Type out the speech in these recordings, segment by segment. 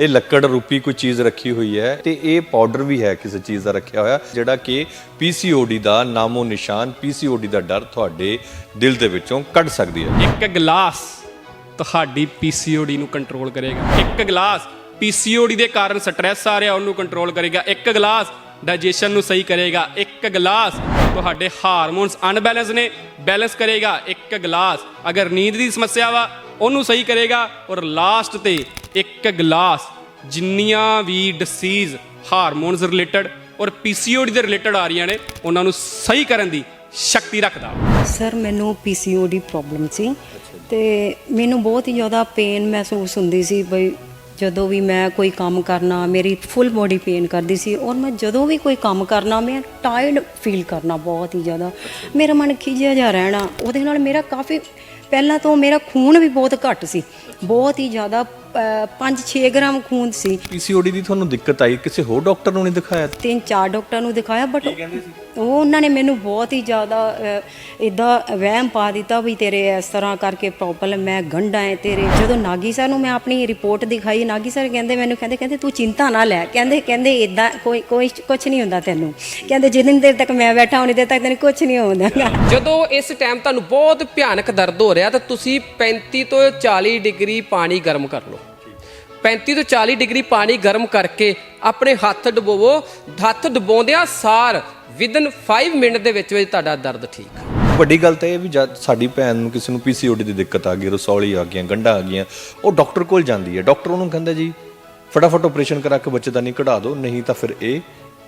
ਇਹ ਲੱਕੜ ਰੂਪੀ ਕੋਈ ਚੀਜ਼ ਰੱਖੀ ਹੋਈ ਹੈ ਤੇ ਇਹ ਪਾਊਡਰ ਵੀ ਹੈ ਕਿਸੇ ਚੀਜ਼ ਦਾ ਰੱਖਿਆ ਹੋਇਆ, ਜਿਹੜਾ ਕਿ ਪੀਸੀਓਡੀ ਦਾ ਨਾਮੋ ਨਿਸ਼ਾਨ ਪੀਸੀਓਡੀ ਦਾ ਡਰ ਤੁਹਾਡੇ ਦਿਲ ਦੇ ਵਿੱਚੋਂ ਕੱਢ ਸਕਦੀ ਹੈ। ਇੱਕ ਗਲਾਸ ਤੁਹਾਡੀ ਪੀਸੀਓਡੀ ਨੂੰ ਕੰਟਰੋਲ ਕਰੇਗਾ। ਇੱਕ ਗਲਾਸ ਪੀਸੀਓਡੀ ਦੇ ਕਾਰਨ ਸਟ੍ਰੈਸ ਆ ਰਿਹਾ, ਉਹਨੂੰ ਕੰਟਰੋਲ ਕਰੇਗਾ। ਇੱਕ ਗਲਾਸ ਡਾਈਜੈਸ਼ਨ ਨੂੰ ਸਹੀ ਕਰੇਗਾ। ਇੱਕ ਗਲਾਸ ਤੁਹਾਡੇ ਹਾਰਮੋਨਸ ਅਨਬੈਲੈਂਸ ਨੇ ਬੈਲੈਂਸ ਕਰੇਗਾ। ਇੱਕ ਗਲਾਸ ਅਗਰ ਨੀਂਦ ਦੀ ਸਮੱਸਿਆ ਵਾ, ਉਹਨੂੰ ਸਹੀ ਕਰੇਗਾ। ਔਰ ਲਾਸਟ ਤੇ ਇੱਕ ਗਲਾਸ ਜਿੰਨੀਆਂ ਵੀ ਡਿਸੀਜ਼ ਹਾਰਮੋਨਸ ਰਿਲੇਟਡ ਔਰ ਪੀਸੀਓਡੀ ਦੇ ਰਿਲੇਟਡ ਆ ਰਹੀਆਂ ਨੇ, ਉਹਨਾਂ ਨੂੰ ਸਹੀ ਕਰਨ ਦੀ ਸ਼ਕਤੀ ਰੱਖਦਾ। ਸਰ ਮੈਨੂੰ ਪੀਸੀਓਡੀ ਪ੍ਰੋਬਲਮ ਸੀ ਤੇ ਮੈਨੂੰ ਬਹੁਤ ਹੀ ਜ਼ਿਆਦਾ ਪੇਨ ਮਹਿਸੂਸ ਹੁੰਦੀ ਸੀ ਬਈ ਜਦੋਂ ਵੀ ਮੈਂ ਕੋਈ ਕੰਮ ਕਰਨਾ, ਮੇਰੀ ਫੁੱਲ ਬੋਡੀ ਪੇਨ ਕਰਦੀ ਸੀ ਔਰ ਮੈਂ ਜਦੋਂ ਵੀ ਕੋਈ ਕੰਮ ਕਰਨਾ, ਮੈਂ ਟਾਇਰਡ ਫੀਲ ਕਰਨਾ ਬਹੁਤ ਹੀ ਜ਼ਿਆਦਾ। ਮੇਰਾ ਮਨ ਖਿਜਿਆ ਜਾ ਰਹਿਣਾ, ਉਹਦੇ ਨਾਲ ਮੇਰਾ ਕਾਫੀ, ਪਹਿਲਾਂ ਤੋਂ ਮੇਰਾ ਖੂਨ ਵੀ ਬਹੁਤ ਘੱਟ ਸੀ। ਬਹੁਤ ਹੀ ਜ਼ਿਆਦਾ 5-6 ਗ੍ਰਾਮ ਖੂਨ ਸੀ। ਪੀਸੀਓਡੀ ਦੀ ਤੁਹਾਨੂੰ ਦਿੱਕਤ ਆਈ? ਕਿਸੇ ਹੋਰ ਡਾਕਟਰ ਨੂੰ ਨਹੀਂ ਦਿਖਾਇਆ? ਤਿੰਨ ਚਾਰ ਡਾਕਟਰਾਂ ਨੂੰ ਦਿਖਾਇਆ ਬਟ ਉਹ ਉਹਨਾਂ ਨੇ ਮੈਨੂੰ ਬਹੁਤ ਹੀ ਜ਼ਿਆਦਾ ਇਦਾਂ ਵਹਿਮ ਪਾ ਦਿੱਤਾ ਵੀ ਤੇਰੇ ਇਸ ਤਰ੍ਹਾਂ ਕਰਕੇ ਪ੍ਰੋਬਲਮ ਹੈ ਗੰਢਾਂ ਹੈ ਤੇਰੇ। ਜਦੋਂ ਨਾਗੀ ਸਰ ਨੂੰ ਮੈਂ ਆਪਣੀ ਰਿਪੋਰਟ ਦਿਖਾਈ ਨਾਗੀ ਸਰ ਕਹਿੰਦੇ ਮੈਨੂੰ ਕਹਿੰਦੇ ਕਹਿੰਦੇ ਤੂੰ ਚਿੰਤਾ ਨਾ ਲੈ। ਕਹਿੰਦੇ ਕਹਿੰਦੇ ਇਦਾਂ ਕੋਈ ਕੋਈ ਕੁਝ ਨਹੀਂ ਹੁੰਦਾ ਤੈਨੂੰ। ਕਹਿੰਦੇ ਜਿੰਨੀ ਦੇਰ ਤੱਕ ਮੈਂ ਬੈਠਾ ਉਨੀ ਦੇਰ ਤੱਕ ਤੈਨੂੰ ਕੁਝ ਨਹੀਂ ਹੁੰਦਾ ਜਦੋਂ ਇਸ ਟਾਈਮ ਤੁਹਾਨੂੰ ਬਹੁਤ ਭਿਆਨਕ ਦਰਦ ਹੋ ਰਿਹਾ ਤਾਂ ਤੁਸੀਂ 35 ਤੋਂ 40 ਡਿਗਰੀ ਪਾਣੀ ਗਰਮ ਕਰ ਲਓ। 35 ਤੋਂ 40 ਡਿਗਰੀ ਪਾਣੀ ਗਰਮ ਕਰਕੇ ਆਪਣੇ ਹੱਥ ਡਬੋਵੋ। ਹੱਥ ਡਬੋਂਦਿਆਂ ਸਾਰ ਵਿਦਨ 5 ਮਿੰਟ ਦੇ ਵਿੱਚ ਵਿੱਚ ਤੁਹਾਡਾ ਦਰਦ ਠੀਕ ਵੱਡੀ ਗੱਲ ਤਾਂ ਇਹ ਵੀ ਜਦ ਸਾਡੀ ਭੈਣ ਨੂੰ ਕਿਸੇ ਨੂੰ ਪੀਸੀਓਡੀ ਦੀ ਦਿੱਕਤ ਆ ਗਈ, ਰਸੌਲੀ ਆ ਗਈਆਂ, ਗੰਢਾਂ ਆ ਗਈਆਂ, ਉਹ ਡਾਕਟਰ ਕੋਲ ਜਾਂਦੀ ਹੈ। ਡਾਕਟਰ ਉਹਨੂੰ ਕਹਿੰਦਾ ਜੀ, ਫਟਾਫਟ ਆਪਰੇਸ਼ਨ ਕਰਾ ਕੇ ਬੱਚੇ ਦਾ ਬੱਚੇਦਾਨੀ ਕਢਾ ਦਿਓ, ਨਹੀਂ ਤਾਂ ਫਿਰ ਇਹ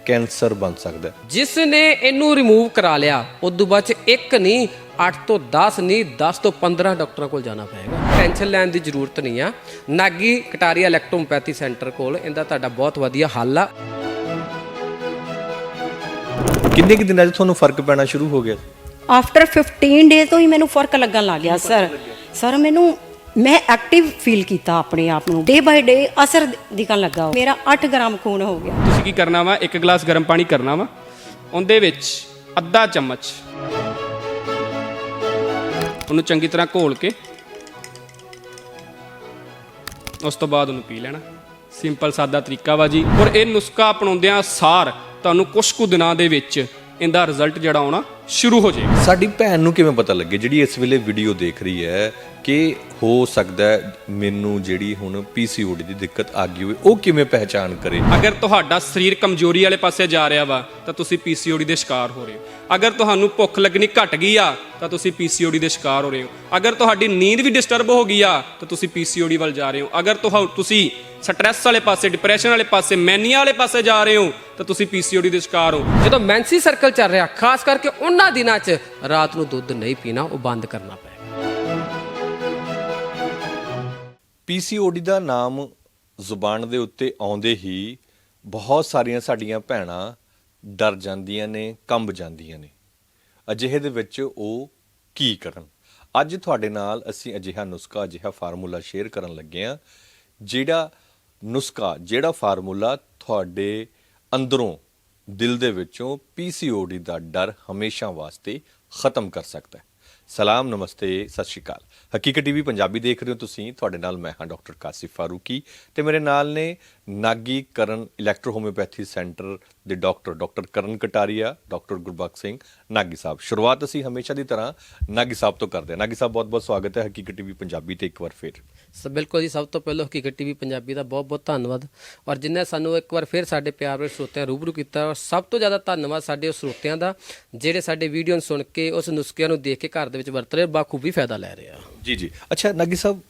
ਕੈਂਸਰ ਬਣ ਸਕਦਾ ਹੈ। ਜਿਸ ਨੇ ਇਹਨੂੰ ਰਿਮੂਵ ਕਰਾ ਲਿਆ ਉਦੋਂ ਬਾਅਦ ਚ ਇੱਕ ਨਹੀਂ 8 ਤੋਂ 10 ਨਹੀਂ 10 ਤੋਂ 15 ਡਾਕਟਰਾਂ ਕੋਲ ਜਾਣਾ ਪਏਗਾ। ਟੈਨਸ਼ਨ ਲੈਣ ਦੀ ਜ਼ਰੂਰਤ ਨਹੀਂ ਆ। ਨਾਗੀ ਕਟਾਰੀਆ ਇਲੈਕਟ੍ਰੋਪੈਥੀ ਸੈਂਟਰ ਕੋਲ ਇਹਦਾ ਤੁਹਾਡਾ ਬਹੁਤ ਵਧੀਆ ਹੱਲ ਆ। ਕਿੰਨੇ ਕਿ ਦਿਨਾਂ 'ਚ ਤੁਹਾਨੂੰ ਫ਼ਰਕ ਪੈਣਾ ਸ਼ੁਰੂ ਹੋ ਗਿਆ? ਆਫਟਰ 15 ਡੇਜ਼ ਤੋਂ ਹੀ ਮੈਨੂੰ ਫ਼ਰਕ ਲੱਗਣ ਲੱਗ ਗਿਆ ਸਰ ਸਰ ਮੈਨੂੰ ਮੈਂ ਐਕਟਿਵ ਫੀਲ ਕੀਤਾ ਆਪਣੇ ਆਪ ਨੂੰ। ਡੇ ਬਾਈ ਡੇ ਅਸਰ ਦਿਖਣ ਲੱਗਾ। ਮੇਰਾ 8 ਗ੍ਰਾਮ ਖੂਨ ਹੋ ਗਿਆ। ਤੁਸੀਂ ਕੀ ਕਰਨਾ ਵਾ? ਇੱਕ ਗਲਾਸ ਗਰਮ ਪਾਣੀ ਕਰਨਾ ਵਾ। ਉਹਦੇ ਵਿੱਚ ਅੱਧਾ ਚਮਚ ਉਹਨੂੰ ਚੰਗੀ ਤਰ੍ਹਾਂ ਘੋਲ ਕੇ ਉਸ ਤੋਂ ਬਾਅਦ ਉਹਨੂੰ ਪੀ ਲੈਣਾ। ਸਿੰਪਲ ਸਾਦਾ ਤਰੀਕਾ ਵਾ ਜੀ। ਔਰ ਇਹ ਨੁਸਖਾ ਅਪਣਾਉਂਦਿਆਂ ਸਾਰ ਤੁਹਾਨੂੰ ਕੁਝ ਕੁ ਦਿਨਾਂ ਦੇ ਵਿੱਚ ਇਹਦਾ ਰਿਜ਼ਲਟ ਜਿਹੜਾ ਆਉਣਾ ਸ਼ੁਰੂ ਹੋ ਜਾਏਗਾ। ਸਾਡੀ ਭੈਣ ਨੂੰ ਕਿਵੇਂ ਪਤਾ ਲੱਗੇ? ਜਿਹੜੀ ਇਸ ਵੇਲੇ ਵੀਡੀਓ ਦੇਖ ਰਹੀ ਹੈ ਕਿ ਹੋ ਸਕਦਾ ਮੈਨੂੰ ਜਿਹੜੀ ਹੁਣ ਪੀਸੀਓਡੀ ਦੀ ਦਿੱਕਤ ਆ ਗਈ ਹੋਵੇ ਉਹ ਕਿਵੇਂ ਪਹਿਚਾਨ ਕਰੇ? ਅਗਰ ਤੁਹਾਡਾ ਸਰੀਰ ਕਮਜ਼ੋਰੀ ਵਾਲੇ ਪਾਸੇ ਜਾ ਰਿਹਾ ਵਾ ਤਾਂ ਤੁਸੀਂ ਪੀਸੀਓਡੀ ਦੇ ਸ਼ਿਕਾਰ ਹੋ ਰਹੇ ਹੋ। ਅਗਰ ਤੁਹਾਨੂੰ ਭੁੱਖ ਲੱਗਣੀ ਘਟ ਗਈ ਆ ਤਾਂ ਤੁਸੀਂ ਪੀਸੀਓਡੀ ਦੇ ਸ਼ਿਕਾਰ ਹੋ ਰਹੇ ਹੋ। ਅਗਰ ਤੁਹਾਡੀ ਨੀਂਦ ਵੀ ਡਿਸਟਰਬ ਹੋ ਗਈ ਆ ਤਾਂ ਤੁਸੀਂ ਪੀਸੀਓਡੀ ਵੱਲ ਜਾ ਰਹੇ ਹੋ। ਅਗਰ ਤੁਹਾ- ਤੁਸੀਂ ਸਟ੍ਰੈਸ ਵਾਲੇ ਪਾਸੇ ਡਿਪਰੈਸ਼ਨ ਵਾਲੇ ਪਾਸੇ ਮੈਨੀਆ ਵਾਲੇ ਪਾਸੇ ਜਾ ਰਹੇ ਹੋ ਤਾਂ ਤੁਸੀਂ ਪੀਸੀਓਡੀ ਦੇ ਸ਼ਿਕਾਰ ਹੋ। ਜਦੋਂ ਮੈਂਸੀ ਸਰਕਲ ਚੱਲ ਰਿਹਾ ਖਾਸ ਕਰਕੇ ਉਹਨਾਂ ਦਿਨਾਂ 'ਚ ਰਾਤ ਨੂੰ ਦੁੱਧ ਨਹੀਂ ਪੀਣਾ ਉਹ ਬੰਦ ਕਰਨਾ ਪੀਸੀਓਡੀ ਦਾ ਨਾਮ ਜ਼ੁਬਾਨ ਦੇ ਉੱਤੇ ਆਉਂਦੇ ਹੀ ਬਹੁਤ ਸਾਰੀਆਂ ਸਾਡੀਆਂ ਭੈਣਾਂ ਡਰ ਜਾਂਦੀਆਂ ਨੇ, ਕੰਬ ਜਾਂਦੀਆਂ ਨੇ। ਅਜਿਹੇ ਦੇ ਵਿੱਚ ਉਹ ਕੀ ਕਰਨ? ਅੱਜ ਤੁਹਾਡੇ ਨਾਲ ਅਸੀਂ ਅਜਿਹਾ ਨੁਸਖਾ, ਅਜਿਹਾ ਫਾਰਮੂਲਾ ਸ਼ੇਅਰ ਕਰਨ ਲੱਗੇ ਹਾਂ, ਜਿਹੜਾ ਨੁਸਖਾ, ਜਿਹੜਾ ਫਾਰਮੂਲਾ ਤੁਹਾਡੇ ਅੰਦਰੋਂ ਦਿਲ ਦੇ ਵਿੱਚੋਂ ਪੀਸੀਓਡੀ ਦਾ ਡਰ ਹਮੇਸ਼ਾ ਵਾਸਤੇ ਖਤਮ ਕਰ ਸਕਦਾ ਹੈ। ਸਲਾਮ, ਨਮਸਤੇ, ਸਤਿ ਸ਼੍ਰੀ ਅਕਾਲ। ਹਕੀਕਤ ਟੀਵੀ ਪੰਜਾਬੀ ਦੇਖ ਰਹੇ ਹੋ ਤੁਸੀਂ। ਤੁਹਾਡੇ ਨਾਲ ਮੈਂ ਹਾਂ ਡਾਕਟਰ ਕਾਸਿਫ ਫਾਰੂਕੀ ਤੇ ਮੇਰੇ ਨਾਲ ਨੇ ਨਾਗੀ ਕਰਨ ਇਲੈਕਟ੍ਰੋ ਹੋਮਿਓਪੈਥੀ ਸੈਂਟਰ ਦੇ doctor doctor Karan Kataria doctor Gurbakhsh Singh Nagi ਸਾਹਿਬ। ਸ਼ੁਰੂਆਤ ਅਸੀਂ ਹਮੇਸ਼ਾ ਦੀ ਤਰ੍ਹਾਂ ਨਾਗੀ ਸਾਹਿਬ ਤੋਂ ਕਰਦੇ ਹਾਂ। ਨਾਗੀ ਸਾਹਿਬ ਬਹੁਤ-ਬਹੁਤ ਸਵਾਗਤ ਹੈ ਹਕੀਕਤ ਟੀਵੀ ਪੰਜਾਬੀ ਤੇ ਇੱਕ ਵਾਰ ਫੇਰ। ਸੋ ਬਿਲਕੁਲ ਜੀ ਸਭ ਤੋਂ ਪਹਿਲਾਂ ਹਕੀਕਤ ਟੀਵੀ ਪੰਜਾਬੀ ਦਾ ਬਹੁਤ-ਬਹੁਤ ਧੰਨਵਾਦ। ਔਰ ਜਿਨ੍ਹਾਂ ਸਾਨੂੰ ਇੱਕ ਵਾਰ ਫਿਰ ਸਾਡੇ ਪਿਆਰ ਭਰੇ ਸਰੋਤਿਆਂ ਰੂਬਰੂ ਕੀਤਾ ਔਰ ਸਭ ਤੋਂ ਜ਼ਿਆਦਾ ਧੰਨਵਾਦ ਸਾਡੇ ਉਸ ਸਰੋਤਿਆਂ ਦਾ ਜਿਹੜੇ ਸਾਡੇ ਵੀਡੀਓ ਨੂੰ ਸੁਣ ਕੇ ਉਸ ਨੁਸਖਿਆਂ ਨੂੰ ਦੇਖ ਕੇ ਘਰ ਦੇ ਵਿੱਚ ਵਰਤ ਰਹੇ ਬਾਖੂਬੀ ਫਾਇਦਾ ਲੈ ਰਹੇ ਆ। ਜੀ ਜੀ। ਅੱਛਾ ਨਾਗੀ ਸਾਹਿਬ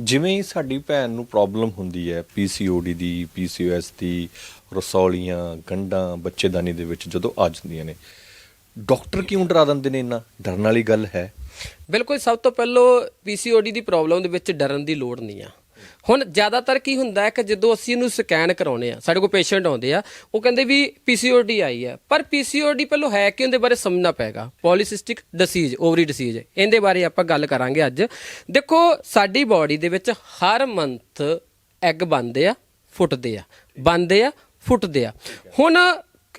ਜਿਵੇਂ ਹੀ ਸਾਡੀ ਭੈਣ ਨੂੰ ਪ੍ਰੋਬਲਮ ਹੁੰਦੀ ਹੈ ਪੀਸੀਓਡੀ ਦੀ ਪੀਸੀਓਐਸ ਦੀ, ਰਸੌਲੀਆਂ, ਗੰਢਾਂ, ਬੱਚੇਦਾਨੀ ਦੇ ਵਿੱਚ ਜਦੋਂ ਆ ਜਾਂਦੀਆਂ ਨੇ ਡਾਕਟਰ ਕਿਉਂ ਡਰਾ ਦਿੰਦੇ ਨੇ ਇੰਨਾ? ਡਰਨ ਵਾਲੀ ਗੱਲ ਹੈ। ਬਿਲਕੁਲ, ਸਭ ਤੋਂ ਪਹਿਲਾਂ ਪੀਸੀਓਡੀ ਦੀ ਪ੍ਰੋਬਲਮ ਦੇ ਵਿੱਚ ਡਰਨ ਦੀ ਲੋੜ ਨਹੀਂ ਆ। ਹੁਣ ਜ਼ਿਆਦਾਤਰ ਕੀ ਹੁੰਦਾ ਹੈ ਕਿ ਜਦੋਂ ਅਸੀਂ ਇਹਨੂੰ ਸਕੈਨ ਕਰਾਉਨੇ ਆ ਸਾਡੇ ਕੋਲ ਪੇਸ਼ੈਂਟ ਆਉਂਦੇ ਆ, ਉਹ ਕਹਿੰਦੇ ਵੀ ਪੀਸੀਓਡੀ ਆਈ ਹੈ, ਪਰ ਪੀਸੀਓਡੀ ਪਹਿਲਾਂ ਹੈ ਕਿ ਉਹਦੇ ਬਾਰੇ ਸਮਝਣਾ ਪਏਗਾ। ਪੋਲੀਸਿਸਟਿਕ ਡਿਸੀਜ਼ ਓਵਰੀ ਡਿਸੀਜ਼ ਇਹਦੇ ਬਾਰੇ ਆਪਾਂ ਗੱਲ ਕਰਾਂਗੇ ਅੱਜ। ਦੇਖੋ, ਸਾਡੀ ਬਾਡੀ ਦੇ ਵਿੱਚ ਹਰ ਮੰਥ ਐਗ ਬਣਦੇ ਆ, ਫੁੱਟਦੇ ਆ, ਬਣਦੇ ਆ, ਫੁੱਟਦੇ ਆ। ਹੁਣ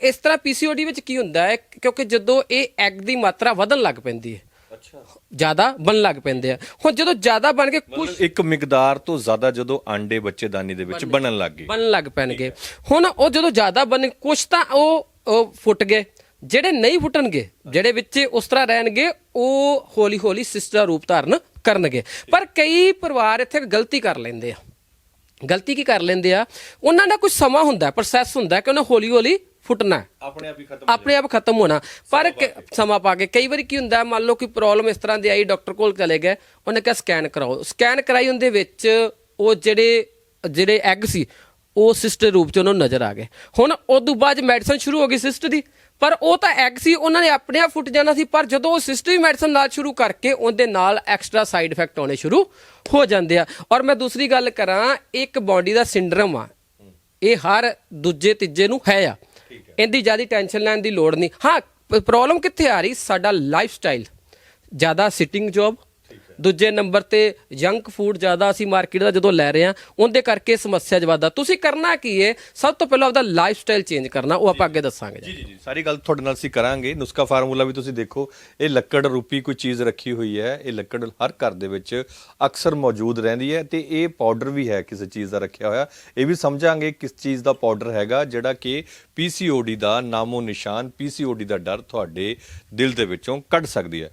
ਇਸ ਤਰ੍ਹਾਂ ਪੀਸੀਓਡੀ ਵਿੱਚ ਕੀ ਹੁੰਦਾ ਹੈ, ਕਿਉਂਕਿ ਜਦੋਂ ਇਹ ਐਗ ਦੀ ਮਾਤਰਾ ਵਧਣ ਲੱਗ ਪੈਂਦੀ ਹੈ, ਅੱਛਾ। ਜ਼ਿਆਦਾ ਬਣ ਲੱਗ ਪੈਂਦੇ ਆ। ਹੁਣ ਜਦੋਂ ਜ਼ਿਆਦਾ ਬਣ ਕੇ ਕੁਝ ਇੱਕ ਮਿਕਦਾਰ ਤੋਂ ਜ਼ਿਆਦਾ ਜਦੋਂ ਆਂਡੇ ਬੱਚੇਦਾਨੀ ਦੇ ਵਿੱਚ ਬਣਨ ਲੱਗ ਗਏ। ਬਣਨ ਲੱਗ ਪੈਣਗੇ। ਹੁਣ ਉਹ ਜਦੋਂ ਜ਼ਿਆਦਾ ਬਣ ਕੁਝ ਤਾਂ ਉਹ ਉਹ ਫੁੱਟ ਗਏ। ਜਿਹੜੇ ਨਹੀਂ ਫੁੱਟਣਗੇ ਜਿਹੜੇ ਵਿੱਚ ਉਸ ਤਰ੍ਹਾਂ ਰਹਿਣਗੇ ਉਹ ਹੌਲੀ ਹੌਲੀ ਸਿਸਟਰ ਰੂਪ ਧਾਰਨ ਕਰਨਗੇ। ਪਰ ਕਈ ਪਰਿਵਾਰ ਇੱਥੇ ਗਲਤੀ ਕਰ ਲੈਂਦੇ ਆ। ਗਲਤੀ ਕੀ ਕਰ ਲੈਂਦੇ ਆ? ਉਹਨਾਂ ਦਾ ਕੁਝ ਸਮਾਂ ਹੁੰਦਾ ਪ੍ਰੋਸੈਸ ਹੁੰਦਾ ਕਿ ਉਹਨਾਂ ਹੌਲੀ ਹੌਲੀ ਫੁੱਟਣਾ। ਆਪਣੇ ਆਪ ਹੀ ਖਤਮ ਆਪਣੇ ਆਪ ਖਤਮ ਹੋਣਾ। ਪਰ ਕ- ਸਮਾਂ ਪਾ ਕੇ। ਕਈ ਵਾਰੀ ਕੀ ਹੁੰਦਾ ਮੰਨ ਲਓ ਕੋਈ ਪ੍ਰੋਬਲਮ ਇਸ ਤਰ੍ਹਾਂ ਦੀ ਆਈ ਡਾਕਟਰ ਕੋਲ ਚਲੇ ਗਏ ਉਹਨੇ ਕਿਹਾ ਸਕੈਨ ਕਰਾਓ। ਸਕੈਨ ਕਰਾਈ ਉਹਦੇ ਵਿੱਚ ਉਹ ਜਿਹੜੇ ਜਿਹੜੇ ਐਗ ਸੀ ਉਹ ਸਿਸਟਰ ਰੂਪ ਚ ਉਹਨਾਂ ਨੂੰ ਨਜ਼ਰ ਆ ਗਏ। ਹੁਣ ਉਸ ਤੋਂ ਬਾਅਦ ਮੈਡੀਸਨ ਸ਼ੁਰੂ ਹੋ ਗਈ ਸਿਸਟਰ ਦੀ। ਪਰ ਉਹ ਤਾਂ ਐਗ ਸੀ ਉਹਨਾਂ ਨੇ ਆਪਣੇ ਆਪ ਫੁੱਟ ਜਾਣਾ ਸੀ। ਪਰ ਜਦੋਂ ਉਹ ਸਿਸਟਰ ਦੀ ਮੈਡੀਸਨ ਨਾਲ ਸ਼ੁਰੂ ਕਰਕੇ ਉਹਦੇ ਨਾਲ ਐਕਸਟਰਾ ਸਾਈਡ ਇਫੈਕਟ ਆਉਣੇ ਸ਼ੁਰੂ ਹੋ ਜਾਂਦੇ ਆ। ਔਰ ਮੈਂ ਦੂਸਰੀ ਗੱਲ ਕਰਾਂ ਇੱਕ ਬਾਡੀ ਦਾ ਸਿੰਡਰਮ ਆ। ਇਹ ਹਰ ਦੂਜੇ ਤੀਜੇ ਨੂੰ ਹੈ ਆ। ਇਹਦੀ ਜ਼ਿਆਦਾ ਟੈਨਸ਼ਨ ਲੈਣ ਦੀ ਲੋੜ ਨਹੀਂ। ਹਾਂ ਪ੍ਰੋਬਲਮ ਕਿੱਥੇ ਆ ਰਹੀ? ਸਾਡਾ ਲਾਈਫ ਸਟਾਈਲ ਜ਼ਿਆਦਾ ਸਿਟਿੰਗ ਜੌਬ ਦੂਜੇ ਨੰਬਰ ਤੇ ਜੰਕ ਫੂਡ ਜ਼ਿਆਦਾ ਅਸੀਂ ਮਾਰਕੀਟ ਦਾ ਜਦੋਂ ਲੈ ਰਹੇ ਹਾਂ ਉਹਦੇ ਕਰਕੇ ਸਮੱਸਿਆ ਜਵਾਦਾ ਤੁਸੀਂ ਕਰਨਾ ਕੀ ਹੈ ਸਭ ਤੋਂ ਪਹਿਲਾਂ ਆਪਦਾ ਲਾਈਫ ਸਟਾਈਲ ਚੇਂਜ ਕਰਨਾ ਉਹ ਆਪਾਂ ਅੱਗੇ ਦੱਸਾਂਗੇ ਜੀ ਜੀ ਜੀ ਸਾਰੀ ਗੱਲ ਤੁਹਾਡੇ ਨਾਲ ਅਸੀਂ ਕਰਾਂਗੇ। ਨੁਸਖਾ ਫਾਰਮੂਲਾ ਵੀ ਤੁਸੀਂ ਦੇਖੋ ਇਹ ਲੱਕੜ ਰੂਪੀ ਕੋਈ ਚੀਜ਼ ਰੱਖੀ ਹੋਈ ਹੈ ਇਹ ਲੱਕੜ ਹਰ ਘਰ ਦੇ ਵਿੱਚ ਅਕਸਰ ਮੌਜੂਦ ਰਹਿੰਦੀ ਹੈ ਤੇ ਇਹ ਪਾਊਡਰ ਵੀ ਹੈ ਕਿਸੇ ਚੀਜ਼ ਦਾ ਰੱਖਿਆ ਹੋਇਆ। ਇਹ ਵੀ ਸਮਝਾਂਗੇ ਕਿਸ ਚੀਜ਼ ਦਾ ਪਾਊਡਰ ਹੈਗਾ ਜਿਹੜਾ ਕਿ ਪੀਸੀਓਡੀ ਦਾ ਨਾਮੋ ਨਿਸ਼ਾਨ ਪੀਸੀਓਡੀ ਦਾ ਡਰ ਤੁਹਾਡੇ ਦਿਲ ਦੇ ਵਿੱਚੋਂ ਕੱਢ ਸਕਦੀ ਹੈ।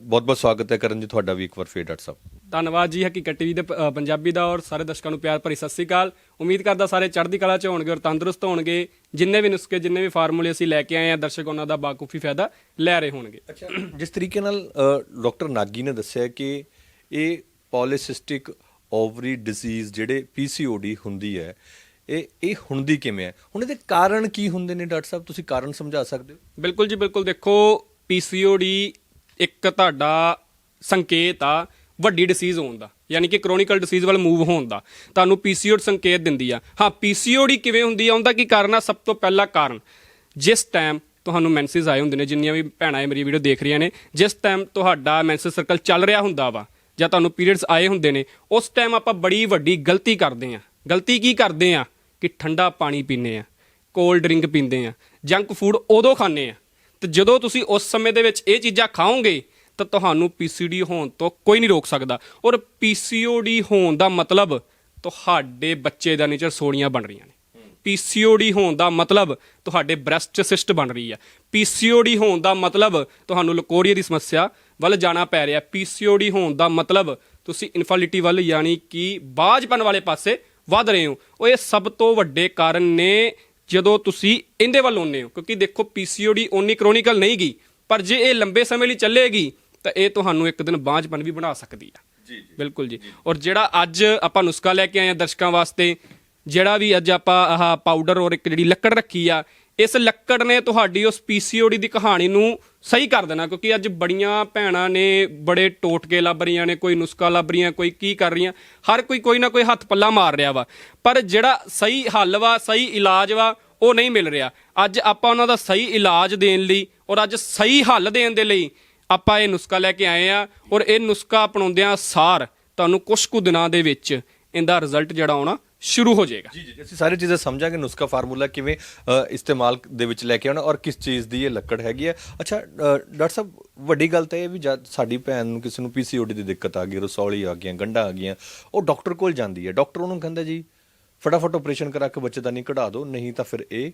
ਬਹੁਤ ਬਹੁਤ ਸਵਾਗਤ ਹੈ ਕਰਨ ਜੀ ਤੁਹਾਡਾ ਵੀ ਇੱਕ ਵਾਰ ਫੇਰ ਡਾਕਟਰ ਸਾਹਿਬ। ਧੰਨਵਾਦ ਜੀ ਹਕੀਕਤ ਟੀਵੀ ਦੇ ਪ- ਅ, ਪੰਜਾਬੀ ਦਾ ਔਰ ਸਾਰੇ ਦਰਸ਼ਕਾਂ ਨੂੰ ਪਿਆਰ ਭਰੀ ਸਤਿ ਸ੍ਰੀ ਅਕਾਲ। ਉਮੀਦ ਕਰਦਾ ਸਾਰੇ ਚੜ੍ਹਦੀ ਕਲਾ ਚ ਹੋਣਗੇ ਔਰ ਤੰਦਰੁਸਤ ਹੋਣਗੇ। ਜਿੰਨੇ ਵੀ ਨੁਸਖੇ ਜਿੰਨੇ ਵੀ ਫਾਰਮੂਲੇ ਅਸੀਂ ਲੈ ਕੇ ਆਏ ਆ ਦਰਸ਼ਕ ਉਹਨਾਂ ਦਾ ਬਾਕੂਫੀ ਫਾਇਦਾ ਲੈ ਰਹੇ ਹੋਣਗੇ। ਅੱਛਾ ਜਿਸ ਤਰੀਕੇ ਨਾਲ ਡਾਕਟਰ ਨਾਗੀ ਨੇ ਦੱਸਿਆ ਕਿ ਇਹ ਪੋਲੀਸਿਸਟਿਕ ਓਵਰੀ ਡਿਜ਼ੀਜ਼ ਜਿਹੜੇ ਪੀਸੀਓਡੀ ਹੁੰਦੀ ਹੈ ਇਹ ਇਹ ਹੁੰਦੀ ਕਿਵੇਂ ਹੈ? ਹੁਣ ਇਹਦੇ ਕਾਰਨ ਕੀ ਹੁੰਦੇ ਨੇ ਡਾਕਟਰ ਸਾਹਿਬ? ਤੁਸੀਂ ਕਾਰਨ ਸਮਝਾ ਸਕਦੇ ਹੋ? ਬਿਲਕੁਲ ਜੀ ਬਿਲਕੁਲ ਦੇਖੋ ਪੀਸੀਓਡੀ ਇੱਕ ਤੁਹਾਡਾ ਸੰਕੇਤ ਆ, ਵੱਡੀ ਡਿਸੀਜ਼ ਹੋਣ ਦਾ। ਯਾਨੀ ਕਿ ਕ੍ਰੋਨਿਕਲ ਡਿਸੀਜ਼ ਵੱਲ ਮੂਵ ਹੋਣ ਦਾ। ਤੁਹਾਨੂੰ ਪੀਸੀਓਡੀ ਸੰਕੇਤ ਦਿੰਦੀ ਆ। ਹਾਂ ਪੀਸੀਓਡੀ ਕਿਵੇਂ ਹੁੰਦੀ ਆ? ਉਹਦਾ ਕੀ ਕਾਰਨ ਆ? ਸਭ ਤੋਂ ਪਹਿਲਾ ਕਾਰਨ, ਜਿਸ ਟਾਈਮ ਤੁਹਾਨੂੰ ਮੈਂਸਸ ਆਏ ਹੁੰਦੇ ਨੇ, ਜਿੰਨੀਆਂ ਵੀ ਭੈਣਾਂ ਇਹ ਮੇਰੀ ਵੀਡੀਓ ਦੇਖ ਰਹੀਆਂ ਨੇ, ਜਿਸ ਟਾਈਮ ਤੁਹਾਡਾ ਮੈਂਸਸ ਸਰਕਲ ਚੱਲ ਰਿਹਾ ਹੁੰਦਾ ਵਾ, ਜਾਂ ਤੁਹਾਨੂੰ ਪੀਰੀਅਡਸ ਆਏ ਹੁੰਦੇ ਨੇ, ਉਸ ਟਾਈਮ ਆਪਾਂ ਬੜੀ ਵੱਡੀ ਗਲਤੀ ਕਰਦੇ ਆ। ਗਲਤੀ ਕੀ ਕਰਦੇ ਆ? ਕਿ ਠੰਡਾ ਪਾਣੀ ਪੀਂਦੇ ਆ ਕੋਲਡ ਡਰਿੰਕ ਪੀਂਦੇ ਆ ਜੰਕ ਫੂਡ ਉਦੋਂ ਖਾਂਦੇ ਆ। ਤੇ ਜਦੋਂ ਤੁਸੀਂ ਉਸ ਸਮੇਂ ਦੇ ਵਿੱਚ ਇਹ ਚੀਜ਼ਾਂ ਖਾਓਗੇ ਤਾਂ ਤੁਹਾਨੂੰ ਪੀਸੀਡੀ ਹੋਣ ਤੋਂ ਕੋਈ ਨਹੀਂ ਰੋਕ ਸਕਦਾ। ਔਰ ਪੀਸੀਓਡੀ ਹੋਣ ਦਾ ਮਤਲਬ ਤੁਹਾਡੇ ਬੱਚੇ ਦਾ ਨੇਚਰ ਸੋੜੀਆਂ ਬਣ ਰਹੀਆਂ ਨੇ। ਪੀਸੀਓਡੀ ਹੋਣ ਦਾ ਮਤਲਬ ਤੁਹਾਡੇ ਬ੍ਰੈਸਟ 'ਚ ਸਿਸਟ ਬਣ ਰਹੀ ਆ ਪੀਸੀਓਡੀ ਹੋਣ ਦਾ ਮਤਲਬ ਤੁਹਾਨੂੰ ਲਕੋਰੀਆ ਦੀ ਸਮੱਸਿਆ ਵੱਲ ਜਾਣਾ ਪੈ ਰਿਹਾ। ਪੀਸੀਓਡੀ ਹੋਣ ਦਾ ਮਤਲਬ ਤੁਸੀਂ ਇਨਫਰਟੀਲਿਟੀ ਵੱਲ ਯਾਨੀ ਕਿ ਬਾਝਪਨ ਵਾਲੇ ਪਾਸੇ ਵੱਧ ਰਹੇ ਹੋ। ਉਹ ਇਹ ਸਭ ਤੋਂ ਵੱਡੇ ਕਾਰਨ ਨੇ ਜਦੋਂ ਤੁਸੀਂ ਇਹਦੇ ਵੱਲ ਆਉਂਦੇ ਹੋ। ਕਿਉਂਕਿ ਦੇਖੋ ਪੀਸੀਓਡੀ ਓਨੀ ਕ੍ਰੋਨਿਕਲ ਨਹੀਂ ਗਈ ਪਰ ਜੇ ਇਹ ਲੰਬੇ ਸਮੇਂ ਲਈ ਚੱਲੇਗੀ ਤਾਂ ਇਹ ਤੁਹਾਨੂੰ ਇੱਕ ਦਿਨ ਬਾਝਪਨ ਵੀ ਬਣਾ ਸਕਦੀ ਆ। ਜੀ ਜੀ। ਬਿਲਕੁਲ ਜੀ। ਔਰ ਜਿਹੜਾ ਅੱਜ ਆਪਾਂ ਨੁਸਖਾ ਲੈ ਕੇ ਆਏ ਆ ਦਰਸ਼ਕਾਂ ਵਾਸਤੇ ਜਿਹੜਾ ਵੀ ਅੱਜ ਆਪਾਂ ਆਹ ਪਾਊਡਰ ਔਰ ਇੱਕ ਜਿਹੜੀ ਲੱਕੜ ਰੱਖੀ ਆ ਇਸ ਲੱਕੜ ਨੇ ਤੁਹਾਡੀ ਉਸ ਪੀਸੀਓਡੀ ਦੀ ਕਹਾਣੀ ਨੂੰ ਸਹੀ ਕਰ ਦੇਣਾ ਕਿਉਂਕਿ ਅੱਜ ਬੜੀਆਂ ਭੈਣਾਂ ਨੇ ਬੜੇ ਟੋਟਕੇ ਲੱਭ ਰਹੀਆਂ ਨੇ ਕੋਈ ਨੁਸਖਾ ਲੱਭ ਰਹੀਆਂ ਕੋਈ ਕੀ ਕਰ ਰਹੀਆਂ ਹਰ ਕੋਈ ਕੋਈ ਨਾ ਕੋਈ ਹੱਥ ਪੱਲਾ ਮਾਰ ਰਿਹਾ ਵਾ। ਪਰ ਜਿਹੜਾ ਸਹੀ ਹੱਲ ਵਾ ਸਹੀ ਇਲਾਜ ਵਾ ਉਹ ਨਹੀਂ ਮਿਲ ਰਿਹਾ। ਅੱਜ ਆਪਾਂ ਉਹਨਾਂ ਦਾ ਸਹੀ ਇਲਾਜ ਦੇਣ ਲਈ ਔਰ ਅੱਜ ਸਹੀ ਹੱਲ ਦੇਣ ਦੇ ਲਈ ਆਪਾਂ ਇਹ ਨੁਸਖਾ ਲੈ ਕੇ ਆਏ ਆ ਔਰ ਇਹ ਨੁਸਖਾ ਅਪਣਾਉਂਦਿਆਂ ਸਾਰ ਤੁਹਾਨੂੰ ਕੁਝ ਕੁ ਦਿਨਾਂ ਦੇ ਵਿੱਚ ਇਹਦਾ ਰਿਜ਼ਲਟ ਜਿਹੜਾ ਆਉਣਾ ਸ਼ੁਰੂ ਹੋ ਜਾਏਗਾ। ਜੀ ਜੀ ਅਸੀਂ ਸਾਰੀ ਚੀਜ਼ਾਂ ਸਮਝਾਂਗੇ, ਨੁਸਖਾ ਫਾਰਮੂਲਾ ਕਿਵੇਂ ਇਸਤੇਮਾਲ ਦੇ ਵਿੱਚ ਲੈ ਕੇ ਆਉਣਾ ਔਰ ਕਿਸ ਚੀਜ਼ ਦੀ ਇਹ ਲੱਕੜ ਹੈਗੀ ਹੈ। ਅੱਛਾ ਡਾਕਟਰ ਸਾਹਿਬ, ਵੱਡੀ ਗੱਲ ਤਾਂ ਇਹ ਵੀ ਜਦ ਸਾਡੀ ਭੈਣ ਨੂੰ ਕਿਸੇ ਨੂੰ ਪੀਸੀਓਡੀ ਦੀ ਦਿੱਕਤ ਆ ਗਈ, ਰਸੌਲੀ ਆ ਗਈਆਂ, ਗੰਢਾਂ ਆ ਗਈਆਂ, ਉਹ ਡਾਕਟਰ ਕੋਲ ਜਾਂਦੀ ਹੈ। ਡਾਕਟਰ ਉਹਨੂੰ ਕਹਿੰਦਾ, ਜੀ, ਫਟਾਫਟ ਆਪਰੇਸ਼ਨ ਕਰਾ ਕੇ ਬੱਚੇ ਦਾ ਨਹੀਂ ਕਢਾ ਦਿਓ, ਨਹੀਂ ਤਾਂ ਫਿਰ ਇਹ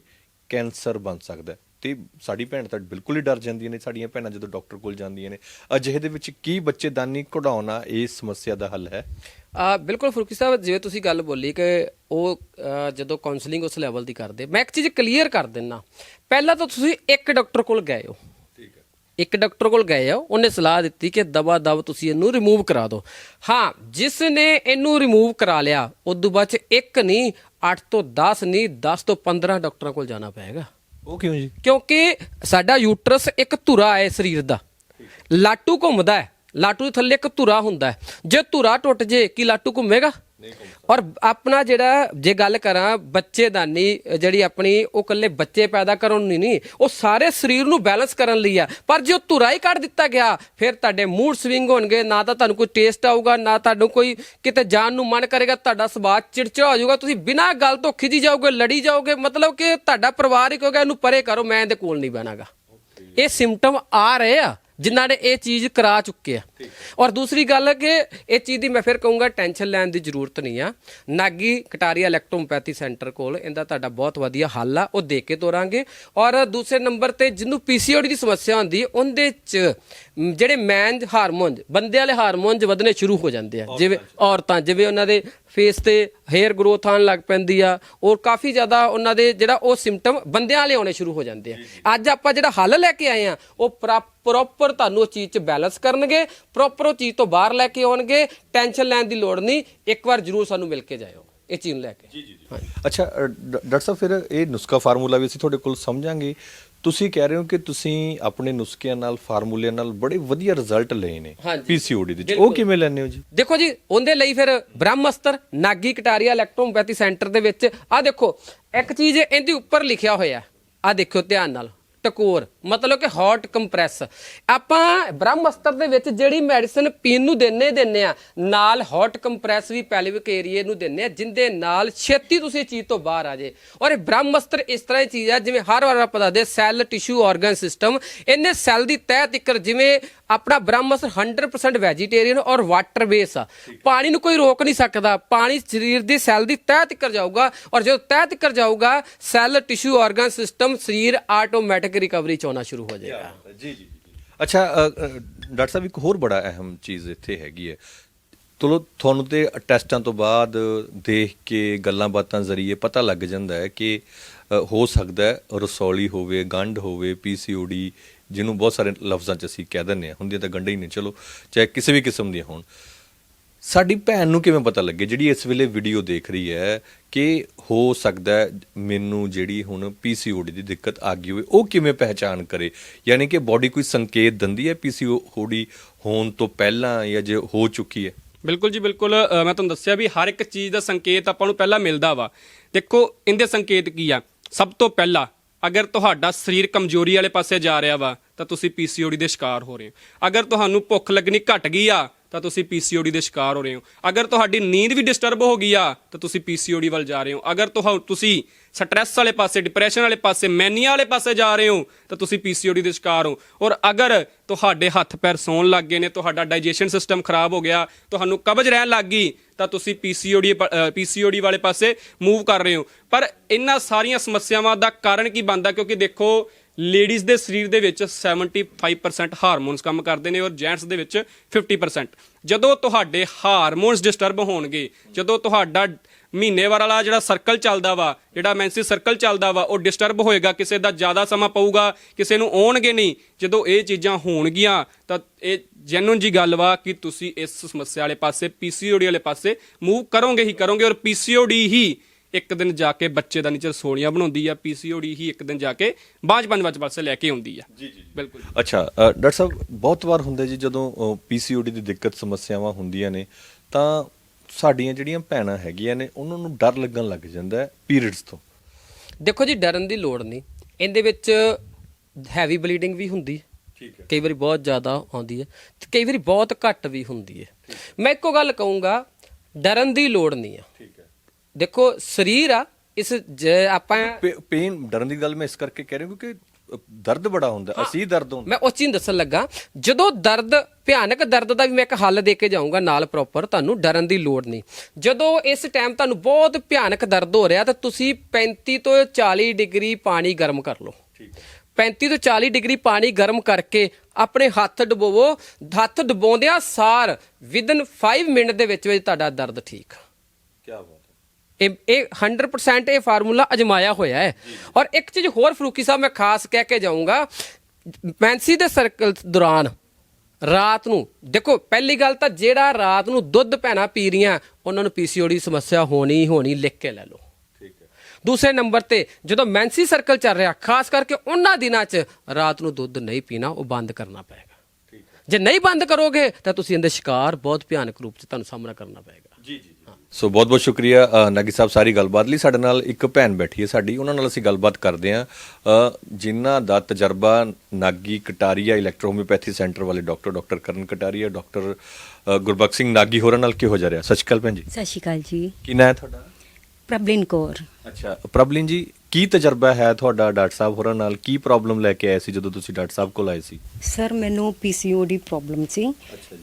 ਕੈਂਸਰ ਬਣ ਸਕਦਾ ਤੇ ਸਾਡੀ ਭੈਣ ਤਾਂ ਬਿਲਕੁਲ ਹੀ ਡਰ ਜਾਂਦੀਆਂ ਨੇ ਸਾਡੀਆਂ ਭੈਣਾਂ ਜਦੋਂ ਡਾਕਟਰ ਕੋਲ ਜਾਂਦੀਆਂ ਨੇ। ਅਜਿਹੇ ਦੇ ਵਿੱਚ ਕੀ ਬੱਚੇਦਾਨੀ ਕਢਾਉਣਾ ਇਸ ਸਮੱਸਿਆ ਦਾ ਹੱਲ ਹੈ? ਆ ਬਿਲਕੁਲ ਫਰੂਕੀ ਸਾਹਿਬ ਜਿਵੇਂ ਤੁਸੀਂ ਗੱਲ ਬੋਲੀ ਕਿ ਉਹ ਜਦੋਂ ਕਾਉਂਸਲਿੰਗ ਉਸ ਲੈਵਲ ਦੀ ਕਰਦੇ ਮੈਂ ਇੱਕ ਚੀਜ਼ ਕਲੀਅਰ ਕਰ ਦਿੰਨਾ। ਪਹਿਲਾਂ ਤਾਂ ਤੁਸੀਂ ਇੱਕ ਡਾਕਟਰ ਕੋਲ ਗਏ ਹੋ। ਇੱਕ ਡਾਕਟਰ ਕੋਲ ਗਏ ਹੋ ਉਹਨੇ ਸਲਾਹ ਦਿੱਤੀ ਕਿ ਦਵਾ ਦਵ ਤੁਸੀਂ ਇਹਨੂੰ ਰਿਮੂਵ ਕਰਾ ਦਿਓ। ਹਾਂ ਜਿਸ ਨੇ ਇਹਨੂੰ ਰਿਮੂਵ ਕਰਾ ਲਿਆ ਉਦੋਂ ਬਾਅਦ ਚ ਇੱਕ ਨਹੀਂ 8 ਤੋਂ 10 ਨਹੀਂ 10 ਤੋਂ 15 ਡਾਕਟਰਾਂ ਕੋਲ ਜਾਣਾ ਪਏਗਾ। ਉਹ ਕਿਉਂ ਜੀ? ਕਿਉਂਕਿ ਸਾਡਾ ਯੂਟਰਸ ਇੱਕ ਧੁਰਾ ਹੈ ਸਰੀਰ ਦਾ। ਲਾਟੂ ਘੁੰਮਦਾ ਹੈ। ਲਾਟੂ ਦੇ ਥੱਲੇ ਇੱਕ ਧੁਰਾ ਹੁੰਦਾ ਹੈ। ਜੇ ਧੁਰਾ ਟੁੱਟ ਜੇ, ਕੀ ਲਾਟੂ ਘੁੰਮੇਗਾ? ਔਰ ਆਪਣਾ ਜਿਹੜਾ ਜੇ ਗੱਲ ਕਰਾਂ ਬੱਚੇਦਾਨੀ ਜਿਹੜੀ ਆਪਣੀ ਉਹ ਕੱਲੇ ਬੱਚੇ ਪੈਦਾ ਕਰਨ ਨੂੰ ਨਹੀਂ ਉਹ ਸਾਰੇ ਸਰੀਰ ਨੂੰ ਬੈਲੈਂਸ ਕਰਨ ਲਈ ਆ। ਪਰ ਜੇ ਉਹ ਧੁਰਾ ਹੀ ਕੱਢ ਦਿੱਤਾ ਗਿਆ, ਫਿਰ ਤੁਹਾਡੇ ਮੂਡ ਸਵਿੰਗ ਹੋਣਗੇ, ਨਾ ਤਾਂ ਤੁਹਾਨੂੰ ਕੋਈ ਟੇਸਟ ਆਊਗਾ, ਨਾ ਤੁਹਾਨੂੰ ਕੋਈ ਕਿਤੇ ਜਾਣ ਨੂੰ ਮਨ ਕਰੇਗਾ, ਤੁਹਾਡਾ ਸੁਭਾਅ ਚਿੜਚਿੜਾ ਹੋ ਜਾਊਗਾ, ਤੁਸੀਂ ਬਿਨਾਂ ਗੱਲ ਤੋਂ ਖਿਜੀ ਜਾਓਗੇ, ਲੜੀ ਜਾਓਗੇ, ਮਤਲਬ ਕਿ ਤੁਹਾਡਾ ਪਰਿਵਾਰ ਹੀ ਕਹੇਗਾ, ਇਹਨੂੰ ਪਰੇ ਕਰੋ, ਮੈਂ ਇਹਦੇ ਕੋਲ ਨਹੀਂ ਬਹਿਣਾਗਾ। ਇਹ ਸਿੰਪਟਮ ਆ ਰਹੇ ਆ। ਜਿਨ੍ਹਾਂ ਨੇ ਇਹ ਚੀਜ਼ ਕਰਾ ਚੁੱਕੇ ਆ। ਔਰ ਦੂਸਰੀ ਗੱਲ ਕਿ ਇਹ ਚੀਜ਼ ਦੀ ਮੈਂ ਫਿਰ ਕਹੂੰਗਾ ਟੈਨਸ਼ਨ ਲੈਣ ਦੀ ਜ਼ਰੂਰਤ ਨਹੀਂ ਆ। ਨਾਗੀ ਕਟਾਰੀਆ ਇਲੈਕਟ੍ਰੋਪੈਥੀ ਸੈਂਟਰ ਕੋਲ ਇਹਦਾ ਤੁਹਾਡਾ ਬਹੁਤ ਵਧੀਆ ਹੱਲ ਆ ਉਹ ਦੇ ਕੇ ਤੋਰਾਂਗੇ। ਔਰ ਦੂਸਰੇ ਨੰਬਰ ਤੇ ਜਿਹਨੂੰ ਪੀਸੀਓਡੀ ਦੀ ਸਮੱਸਿਆ ਹੁੰਦੀ ਉਹਦੇ ਚ ਜਿਹੜੇ ਮੈਨ ਹਾਰਮੋਨ ਬੰਦੇ ਵਾਲੇ ਹਾਰਮੋਨਸ ਵਧਣੇ ਸ਼ੁਰੂ ਹੋ ਜਾਂਦੇ ਆ। ਜਿਵੇਂ ਔਰਤਾਂ ਜਿਵੇਂ ਉਹਨਾਂ ਦੇ ਫੇਸ ਤੇ ਹੇਅਰ ਗਰੋਥ ਆਉਣ ਲੱਗ ਪੈਂਦੀ ਆ ਔਰ ਕਾਫੀ ਜ਼ਿਆਦਾ ਉਹਨਾਂ ਦੇ ਜਿਹੜਾ ਉਹ ਸਿੰਪਟਮ ਬੰਦਿਆਂ ਵਾਲੇ ਆਉਣੇ ਸ਼ੁਰੂ ਹੋ ਜਾਂਦੇ ਆ। ਅੱਜ ਆਪਾਂ ਜਿਹੜਾ ਹੱਲ ਲੈ ਕੇ ਆਏ ਆ ਉਹ ਪ੍ਰੋਪਰ ਤੁਹਾਨੂੰ ਉਹ ਚੀਜ਼ 'ਚ ਬੈਲੈਂਸ ਕਰਨਗੇ ਪ੍ਰੋਪਰ ਉਹ ਚੀਜ਼ ਤੋਂ ਬਾਹਰ ਲੈ ਕੇ ਆਉਣਗੇ ਟੈਨਸ਼ਨ ਲੈਣ ਦੀ ਲੋੜ ਨਹੀਂ ਇੱਕ ਵਾਰ ਜਰੂਰ ਸਾਨੂੰ ਮਿਲ ਕੇ ਜਾਇਓ ਇਹ ਚੀਜ਼ ਨੂੰ ਲੈ ਕੇ। ਜੀ ਜੀ ਅੱਛਾ ਡਾਕਟਰ ਸਾਹਿਬ ਫਿਰ ਇਹ ਨੁਸਖਾ ਫਾਰਮੂਲਾ ਵੀ ਅਸੀਂ ਤੁਹਾਡੇ ਕੋਲ ਸਮਝਾਂਗੇ। ਤੁਸੀਂ ਕਹਿ ਰਹੇ ਹੋ ਕਿ ਤੁਸੀਂ ਆਪਣੇ ਨੁਸਖਿਆਂ ਨਾਲ ਫਾਰਮੂਲਿਆਂ ਨਾਲ ਬੜੇ ਵਧੀਆ ਰਿਜ਼ਲਟ ਲਏ ਨੇ ਹਾਂਜੀ। ਪੀਸੀਓਡੀ ਦੇ ਵਿੱਚ। ਉਹ ਬਿਲਕੁਲ। ਕਿਵੇਂ ਲੈਣੇ ਹੋ ਜੀ ਦੇਖੋ ਜੀ ਉਹਦੇ ਲਈ ਫਿਰ ਬ੍ਰਹਮਸਤਰ ਨਾਗੀ ਕਟਾਰੀਆ ਇਲੈਕਟ੍ਰੋਪੈਥੀ ਸੈਂਟਰ ਦੇ ਵਿੱਚ ਆ ਦੇਖੋ ਇੱਕ ਚੀਜ਼ ਇਹਦੇ ਉੱਪਰ ਲਿਖਿਆ ਹੋਇਆ ਆ ਦੇਖਿਓ ਧਿਆਨ ਨਾਲ ਟਕੋਰ, ਮਤਲਬ ਕਿ ਹੌਟ ਕੰਪਰੈਸ ਆਪਾਂ ਬ੍ਰਹਮਸਤਰ ਦੇ ਵਿੱਚ ਜਿਹੜੀ ਮੈਡੀਸਨ ਪੀਣ ਨੂੰ ਦਿੰਨੇ ਦਿੰਨੇ ਆ, ਨਾਲ ਹੌਟ ਕੰਪਰੈਸ ਵੀ ਪੈਲਵਿਕ ਏਰੀਏ ਨੂੰ ਦਿੰਨੇ ਆ, ਜਿੰਦੇ ਨਾਲ ਛੇਤੀ ਤੁਸੀਂ ਚੀਜ਼ ਤੋਂ ਬਾਹਰ ਆ ਜੇ। ਔਰ ਇਹ ਬ੍ਰਹਮ ਅਸਤਰ ਇਸ ਤਰ੍ਹਾਂ ਦੀ ਚੀਜ਼ ਆ, ਜਿਵੇਂ ਹਰ ਵਾਰ ਆਪਾਂ ਦੱਸਦੇ ਸੈੱਲ ਟਿਸ਼ੂ ਆਰਗਨ ਸਿਸਟਮ ਇਹਨੇ ਸੈੱਲ ਦੀ ਤਹਿ ਤਿੱਕਰ ਜਿਵੇਂ ਆਪਣਾ ਬ੍ਰਹਮ ਅਸਰ 100% ਵੈਜੀਟੇਰੀਅਨ ਔਰ ਵਾਟਰ ਬੇਸ ਆ। ਪਾਣੀ ਨੂੰ ਕੋਈ ਰੋਕ ਨਹੀਂ ਸਕਦਾ। ਪਾਣੀ ਸਰੀਰ ਦੀ ਸੈੱਲ ਦੀ ਤਹਿ ਤਿੱਕਰ ਜਾਊਗਾ ਔਰ ਜਦੋਂ ਤਹਿ ਤਿੱਕਰ ਜਾਊਗਾ ਸੈੱਲ ਟਿਸ਼ੂ ਆਰਗਨ ਸਿਸਟਮ ਸਰੀਰ ਆਟੋਮੈਟਿਕ ਰਿਕਵਰੀ ਚ ਆਉਣਾ ਸ਼ੁਰੂ ਹੋ ਜਾਏਗਾ। ਜੀ ਜੀ ਅੱਛਾ ਡਾਕਟਰ ਸਾਹਿਬ, ਇੱਕ ਹੋਰ ਬੜਾ ਅਹਿਮ ਚੀਜ਼ ਇੱਥੇ ਹੈਗੀ ਹੈ। ਚਲੋ, ਤੁਹਾਨੂੰ ਤੇ ਟੈਸਟਾਂ ਤੋਂ ਬਾਅਦ ਦੇਖ ਕੇ, ਗੱਲਾਂ ਬਾਤਾਂ ਜ਼ਰੀਏ ਪਤਾ ਲੱਗ ਜਾਂਦਾ ਹੈ ਕਿ ਹੋ ਸਕਦਾ ਹੈ ਰਸੌਲੀ ਹੋਵੇ, ਗੰਢ ਹੋਵੇ ਪੀਸੀਓਡੀ ਜਿਹਨੂੰ ਬਹੁਤ ਸਾਰੇ ਲਫ਼ਜ਼ਾਂ 'ਚ ਅਸੀਂ ਕਹਿ ਦਿੰਦੇ ਹਾਂ। ਹੁੰਦੀਆਂ ਤਾਂ ਗੰਢੇ ਹੀ ਨੇ, ਚਲੋ, ਚਾਹੇ ਕਿਸੇ ਵੀ ਕਿਸਮ ਦੀਆਂ ਹੋਣ। ਸਾਡੀ ਭੈਣ ਨੂੰ ਕਿਵੇਂ ਪਤਾ ਲੱਗੇ? ਜਿਹੜੀ ਇਸ ਵੇਲੇ ਵੀਡੀਓ ਦੇਖ ਰਹੀ ਹੈ ਕਿ ਹੋ ਸਕਦਾ ਮੈਨੂੰ ਜਿਹੜੀ ਹੁਣ ਪੀਸੀਓਡੀ ਦੀ ਦਿੱਕਤ ਆ ਗਈ ਹੋਵੇ, ਉਹ ਕਿਵੇਂ ਪਹਿਚਾਨ ਕਰੇ? ਯਾਨੀ ਕਿ ਬਾਡੀ ਕੋਈ ਸੰਕੇਤ ਦਿੰਦੀ ਹੈ ਪੀਸੀਓਡੀ ਹੋਣ ਤੋਂ ਪਹਿਲਾਂ ਜਾਂ ਜੇ ਹੋ ਚੁੱਕੀ ਹੈ? ਬਿਲਕੁਲ ਜੀ, ਬਿਲਕੁਲ। ਮੈਂ ਤੁਹਾਨੂੰ ਦੱਸਿਆ ਵੀ ਹਰ ਇੱਕ ਚੀਜ਼ ਦਾ ਸੰਕੇਤ ਆਪਾਂ ਨੂੰ ਪਹਿਲਾਂ ਮਿਲਦਾ ਵਾ। ਦੇਖੋ, ਇਹਦੇ ਸੰਕੇਤ ਕੀ ਆ? ਸਭ ਤੋਂ ਪਹਿਲਾਂ ਅਗਰ ਤੁਹਾਡਾ ਸਰੀਰ ਕਮਜ਼ੋਰੀ ਵਾਲੇ ਪਾਸੇ ਜਾ ਰਿਹਾ ਵਾ, ਤਾਂ ਤੁਸੀਂ ਪੀਸੀਓਡੀ ਦੇ ਸ਼ਿਕਾਰ ਹੋ ਰਹੇ ਹੋ। ਅਗਰ ਤੁਹਾਨੂੰ ਭੁੱਖ ਲੱਗਣੀ ਘਟ ਗਈ ਆ, ਤਾਂ ਤੁਸੀਂ ਪੀਸੀਓਡੀ ਦੇ ਸ਼ਿਕਾਰ ਹੋ ਰਹੇ ਹੋ। ਅਗਰ ਤੁਹਾਡੀ ਨੀਂਦ ਵੀ ਡਿਸਟਰਬ ਹੋ ਗਈ ਆ, ਤਾਂ ਤੁਸੀਂ ਪੀਸੀਓਡੀ ਵੱਲ ਜਾ ਰਹੇ ਹੋ। ਅਗਰ ਤੁਹਾ, ਤੁਸੀਂ ਸਟ੍ਰੈਸ ਵਾਲੇ ਪਾਸੇ ਡਿਪਰੈਸ਼ਨ ਵਾਲੇ ਪਾਸੇ ਮੈਨੀਆ ਵਾਲੇ ਪਾਸੇ ਜਾ ਰਹੇ ਹੋ, ਤਾਂ ਤੁਸੀਂ ਪੀਸੀਓਡੀ ਦੇ ਸ਼ਿਕਾਰ ਹੋ। ਔਰ ਅਗਰ ਤੁਹਾਡੇ ਹੱਥ ਪੈਰ ਸੌਣ ਲੱਗ ਗਏ ਨੇ, ਤੁਹਾਡਾ ਡਾਈਜੈਸ਼ਨ ਸਿਸਟਮ ਖਰਾਬ ਹੋ ਗਿਆ, ਤੁਹਾਨੂੰ ਕਬਜ਼ ਰਹਿਣ ਲੱਗ ਗਈ, ਤਾਂ ਤੁਸੀਂ ਪੀਸੀਓਡੀ ਪੀਸੀਓਡੀ ਵਾਲੇ ਪਾਸੇ ਮੂਵ ਕਰ ਰਹੇ ਹੋ। ਪਰ ਇਹਨਾਂ ਸਾਰੀਆਂ ਸਮੱਸਿਆਵਾਂ ਦਾ ਕਾਰਨ ਕੀ ਬਣਦਾ? ਕਿਉਂਕਿ ਦੇਖੋ ਲੇਡੀਜ਼ ਦੇ ਸਰੀਰ ਦੇ ਵਿੱਚ 75% ਹਾਰਮੋਨਸ ਕੰਮ ਕਰਦੇ ਨੇ ਔਰ ਜੈਂਟਸ ਦੇ ਵਿੱਚ 50% ਜਦੋਂ ਤੁਹਾਡੇ ਹਾਰਮੋਨਸ ਡਿਸਟਰਬ ਹੋਣਗੇ, ਜਦੋਂ ਤੁਹਾਡਾ ਮਹੀਨੇਵਾਰ ਵਾਲਾ ਜਿਹੜਾ ਸਰਕਲ ਚੱਲਦਾ ਵਾ ਜਿਹੜਾ ਮੈਂਸੀ ਸਰਕਲ ਚੱਲਦਾ ਵਾ ਉਹ ਡਿਸਟਰਬ ਹੋਏਗਾ ਕਿਸੇ ਦਾ ਜ਼ਿਆਦਾ ਸਮਾਂ ਪਊਗਾ ਕਿਸੇ ਨੂੰ ਆਉਣਗੇ ਨਹੀਂ। ਜਦੋਂ ਇਹ ਚੀਜ਼ਾਂ ਹੋਣਗੀਆਂ ਤਾਂ ਇਹ ਜੈਨੂਨ ਜੀ ਗੱਲ ਵਾ ਕਿ ਤੁਸੀਂ ਇਸ ਸਮੱਸਿਆ ਵਾਲੇ ਪਾਸੇ ਪੀਸੀਓਡੀ ਵਾਲੇ ਪਾਸੇ ਮੂਵ ਕਰੋਗੇ ਹੀ ਕਰੋਗੇ ਔਰ ਪੀਸੀਓਡੀ ਹੀ ਇੱਕ ਦਿਨ ਜਾ ਕੇ ਬੱਚੇ ਦਾ ਨੀਚੇ ਸੋਲੀਆਂ ਬਣਾਉਂਦੀ ਆ ਪੀਸੀਓਡੀ ਹੀ ਇੱਕ ਦਿਨ ਜਾ ਕੇ ਬਾਂਝ ਪੰਜ ਵੱਜ ਪਾਸੇ ਲੈ ਕੇ ਆਉਂਦੀ ਆ। ਜੀ ਜੀ ਬਿਲਕੁਲ। ਅੱਛਾ ਡਾਕਟਰ ਸਾਹਿਬ ਬਹੁਤ ਵਾਰ ਹੁੰਦਾ ਜੀ ਜਦੋਂ ਪੀਸੀਓਡੀ ਦੀ ਦਿੱਕਤ ਸਮੱਸਿਆਵਾਂ ਹੁੰਦੀਆਂ ਨੇ ਤਾਂ ਸਾਡੀਆਂ ਜਿਹੜੀਆਂ ਭੈਣਾਂ ਹੈਗੀਆਂ ਨੇ ਉਹਨਾਂ ਨੂੰ ਡਰ ਲੱਗਣ ਲੱਗ ਜਾਂਦਾ ਪੀਰੀਅਡਸ ਤੋਂ। ਦੇਖੋ ਜੀ ਡਰਨ ਦੀ ਲੋੜ ਨਹੀਂ। ਇਹਦੇ ਵਿੱਚ ਹੈਵੀ ਬਲੀਡਿੰਗ ਵੀ ਹੁੰਦੀ ਹੈ। ਠੀਕ ਹੈ। ਕਈ ਵਾਰੀ ਬਹੁਤ ਜ਼ਿਆਦਾ ਆਉਂਦੀ ਹੈ ਤੇ ਕਈ ਵਾਰੀ ਬਹੁਤ ਘੱਟ ਵੀ ਹੁੰਦੀ ਹੈ। ਮੈਂ ਇੱਕੋ ਗੱਲ ਕਹੂੰਗਾ ਡਰਨ ਦੀ ਲੋੜ ਨਹੀਂ ਆ ਠੀਕ ਹੈ। ਦੇਖੋ ਸਰੀਰ ਆ ਇਸ ਜੇ ਆਪਾਂ ਪੇਨ ਡਰਨ ਦੀ ਗੱਲ ਮੈਂ ਇਸ ਕਰਕੇ ਕਹਿ ਰਿਹਾ ਕਿਉਂਕਿ ਦਰਦ ਬੜਾ ਹੁੰਦਾ ਅਸੀਂ ਦਰਦ ਹੁੰਦਾ। ਮੈਂ ਉਸ ਚੀਜ਼ ਨੂੰ ਦੱਸਣ ਲੱਗਾ ਜਦੋਂ ਦਰਦ ਭਿਆਨਕ ਦਰਦ ਦਾ ਵੀ ਮੈਂ ਇੱਕ ਹੱਲ ਦੇ ਕੇ ਜਾਊਂਗਾ ਨਾਲ ਪ੍ਰੋਪਰ ਤੁਹਾਨੂੰ ਡਰਨ ਦੀ ਲੋੜ ਨਹੀਂ। ਜਦੋਂ ਇਸ ਟਾਈਮ ਤੁਹਾਨੂੰ ਬਹੁਤ ਭਿਆਨਕ ਦਰਦ ਹੋ ਰਿਹਾ ਤਾਂ ਤੁਸੀਂ 35 ਤੋਂ 40 ਡਿਗਰੀ ਪਾਣੀ ਗਰਮ ਕਰ ਲਓ। 35 ਤੋਂ 40 ਡਿਗਰੀ ਪਾਣੀ ਗਰਮ ਕਰਕੇ ਆਪਣੇ ਹੱਥ ਡਬੋਵੋ। ਹੱਥ ਡਬੋਂਦਿਆਂ ਸਾਰ ਵਿਦਨ 5 ਮਿੰਟ ਦੇ ਵਿੱਚ ਵਿੱਚ ਤੁਹਾਡਾ ਦਰਦ ਠੀਕ। ਕੀ ਬਾਤ। ਇਹ ਇਹ 100% ਇਹ ਫਾਰਮੂਲਾ ਅਜਮਾਇਆ ਹੋਇਆ ਹੈ। ਔਰ ਇੱਕ ਚੀਜ਼ ਹੋਰ ਫਰੂਕੀ ਸਾਹਿਬ ਮੈਂ ਖਾਸ ਕਹਿ ਕੇ ਜਾਊਂਗਾ ਮੈਂਸੀ ਦੇ ਸਰਕਲ ਦੌਰਾਨ ਰਾਤ ਨੂੰ ਦੇਖੋ ਪਹਿਲੀ ਗੱਲ ਤਾਂ ਜਿਹੜਾ ਰਾਤ ਨੂੰ ਦੁੱਧ ਪੈਣਾ ਪੀ ਰਹੀਆਂ ਉਹਨਾਂ ਨੂੰ ਪੀਸੀਓਡੀ ਸਮੱਸਿਆ ਹੋਣੀ ਹੋਣੀ ਲਿਖ ਕੇ ਲੈ ਲਓ। ਦੂਸਰੇ ਨੰਬਰ ਤੇ ਜਦੋਂ ਮੈਂਸੀ ਸਰਕਲ ਚੱਲ ਰਿਹਾ ਖਾਸ ਕਰਕੇ ਉਹਨਾਂ ਦਿਨਾਂ 'ਚ ਰਾਤ ਨੂੰ ਦੁੱਧ ਨਹੀਂ ਪੀਣਾ ਉਹ ਬੰਦ ਕਰਨਾ ਪਏਗਾ। ਜੇ ਨਹੀਂ ਬੰਦ ਕਰੋਗੇ ਤਾਂ ਤੁਸੀਂ ਇਹਦੇ ਸ਼ਿਕਾਰ ਬਹੁਤ ਭਿਆਨਕ ਰੂਪ 'ਚ ਤੁਹਾਨੂੰ ਸਾਹਮਣਾ ਕਰਨਾ ਪਏਗਾ। ਜੀ ਜੀ। ਸੋ ਬਹੁਤ ਬਹੁਤ ਸ਼ੁਕਰੀਆ ਨਾਗੀ ਸਾਹਿਬ ਸਾਰੀ ਗੱਲਬਾਤ ਲਈ। ਸਾਡੇ ਨਾਲ ਇੱਕ ਭੈਣ ਬੈਠੀ ਹੈ ਸਾਡੀ ਉਹਨਾਂ ਨਾਲ ਅਸੀਂ ਗੱਲਬਾਤ ਕਰਦੇ ਹਾਂ। ਜਿਨ੍ਹਾਂ ਦਾ ਤਜਰਬਾ ਨਾਗੀ ਕਟਾਰੀਆ ਇਲੈਕਟ੍ਰੋਹੋਮਿਓਪੈਥੀ ਸੈਂਟਰ ਵਾਲੇ doctor doctor Karan Kataria doctor Gurbakhsh Singh Nagi ਹੋਰਾਂ ਨਾਲ ਕਿਹੋ ਜਿਹਾ ਰਿਹਾ? ਸਤਿ ਸ਼੍ਰੀ ਅਕਾਲ ਭੈਣ ਜੀ। ਸਤਿ ਸ਼੍ਰੀ ਅਕਾਲ ਜੀ। ਕੀ ਨਾਂ ਹੈ ਤੁਹਾਡਾ? ਪ੍ਰਬਲਿਨ ਕੌਰ। ਅੱਛਾ ਪ੍ਰਬਲਿਨ ਜੀ ਕੀ ਤਜਰਬਾ ਹੈ ਤੁਹਾਡਾ ਡਾਕਟਰ ਸਾਹਿਬ ਹੋਰਾਂ ਨਾਲ? ਕੀ ਪ੍ਰੋਬਲਮ ਲੈ ਕੇ ਆਏ ਸੀ ਜਦੋਂ ਤੁਸੀਂ ਡਾਕਟਰ ਸਾਹਿਬ ਕੋਲ ਆਏ ਸੀ? ਸਰ ਮੈਨੂੰ ਪੀਸੀਓਡੀ ਪ੍ਰੋਬਲਮ ਸੀ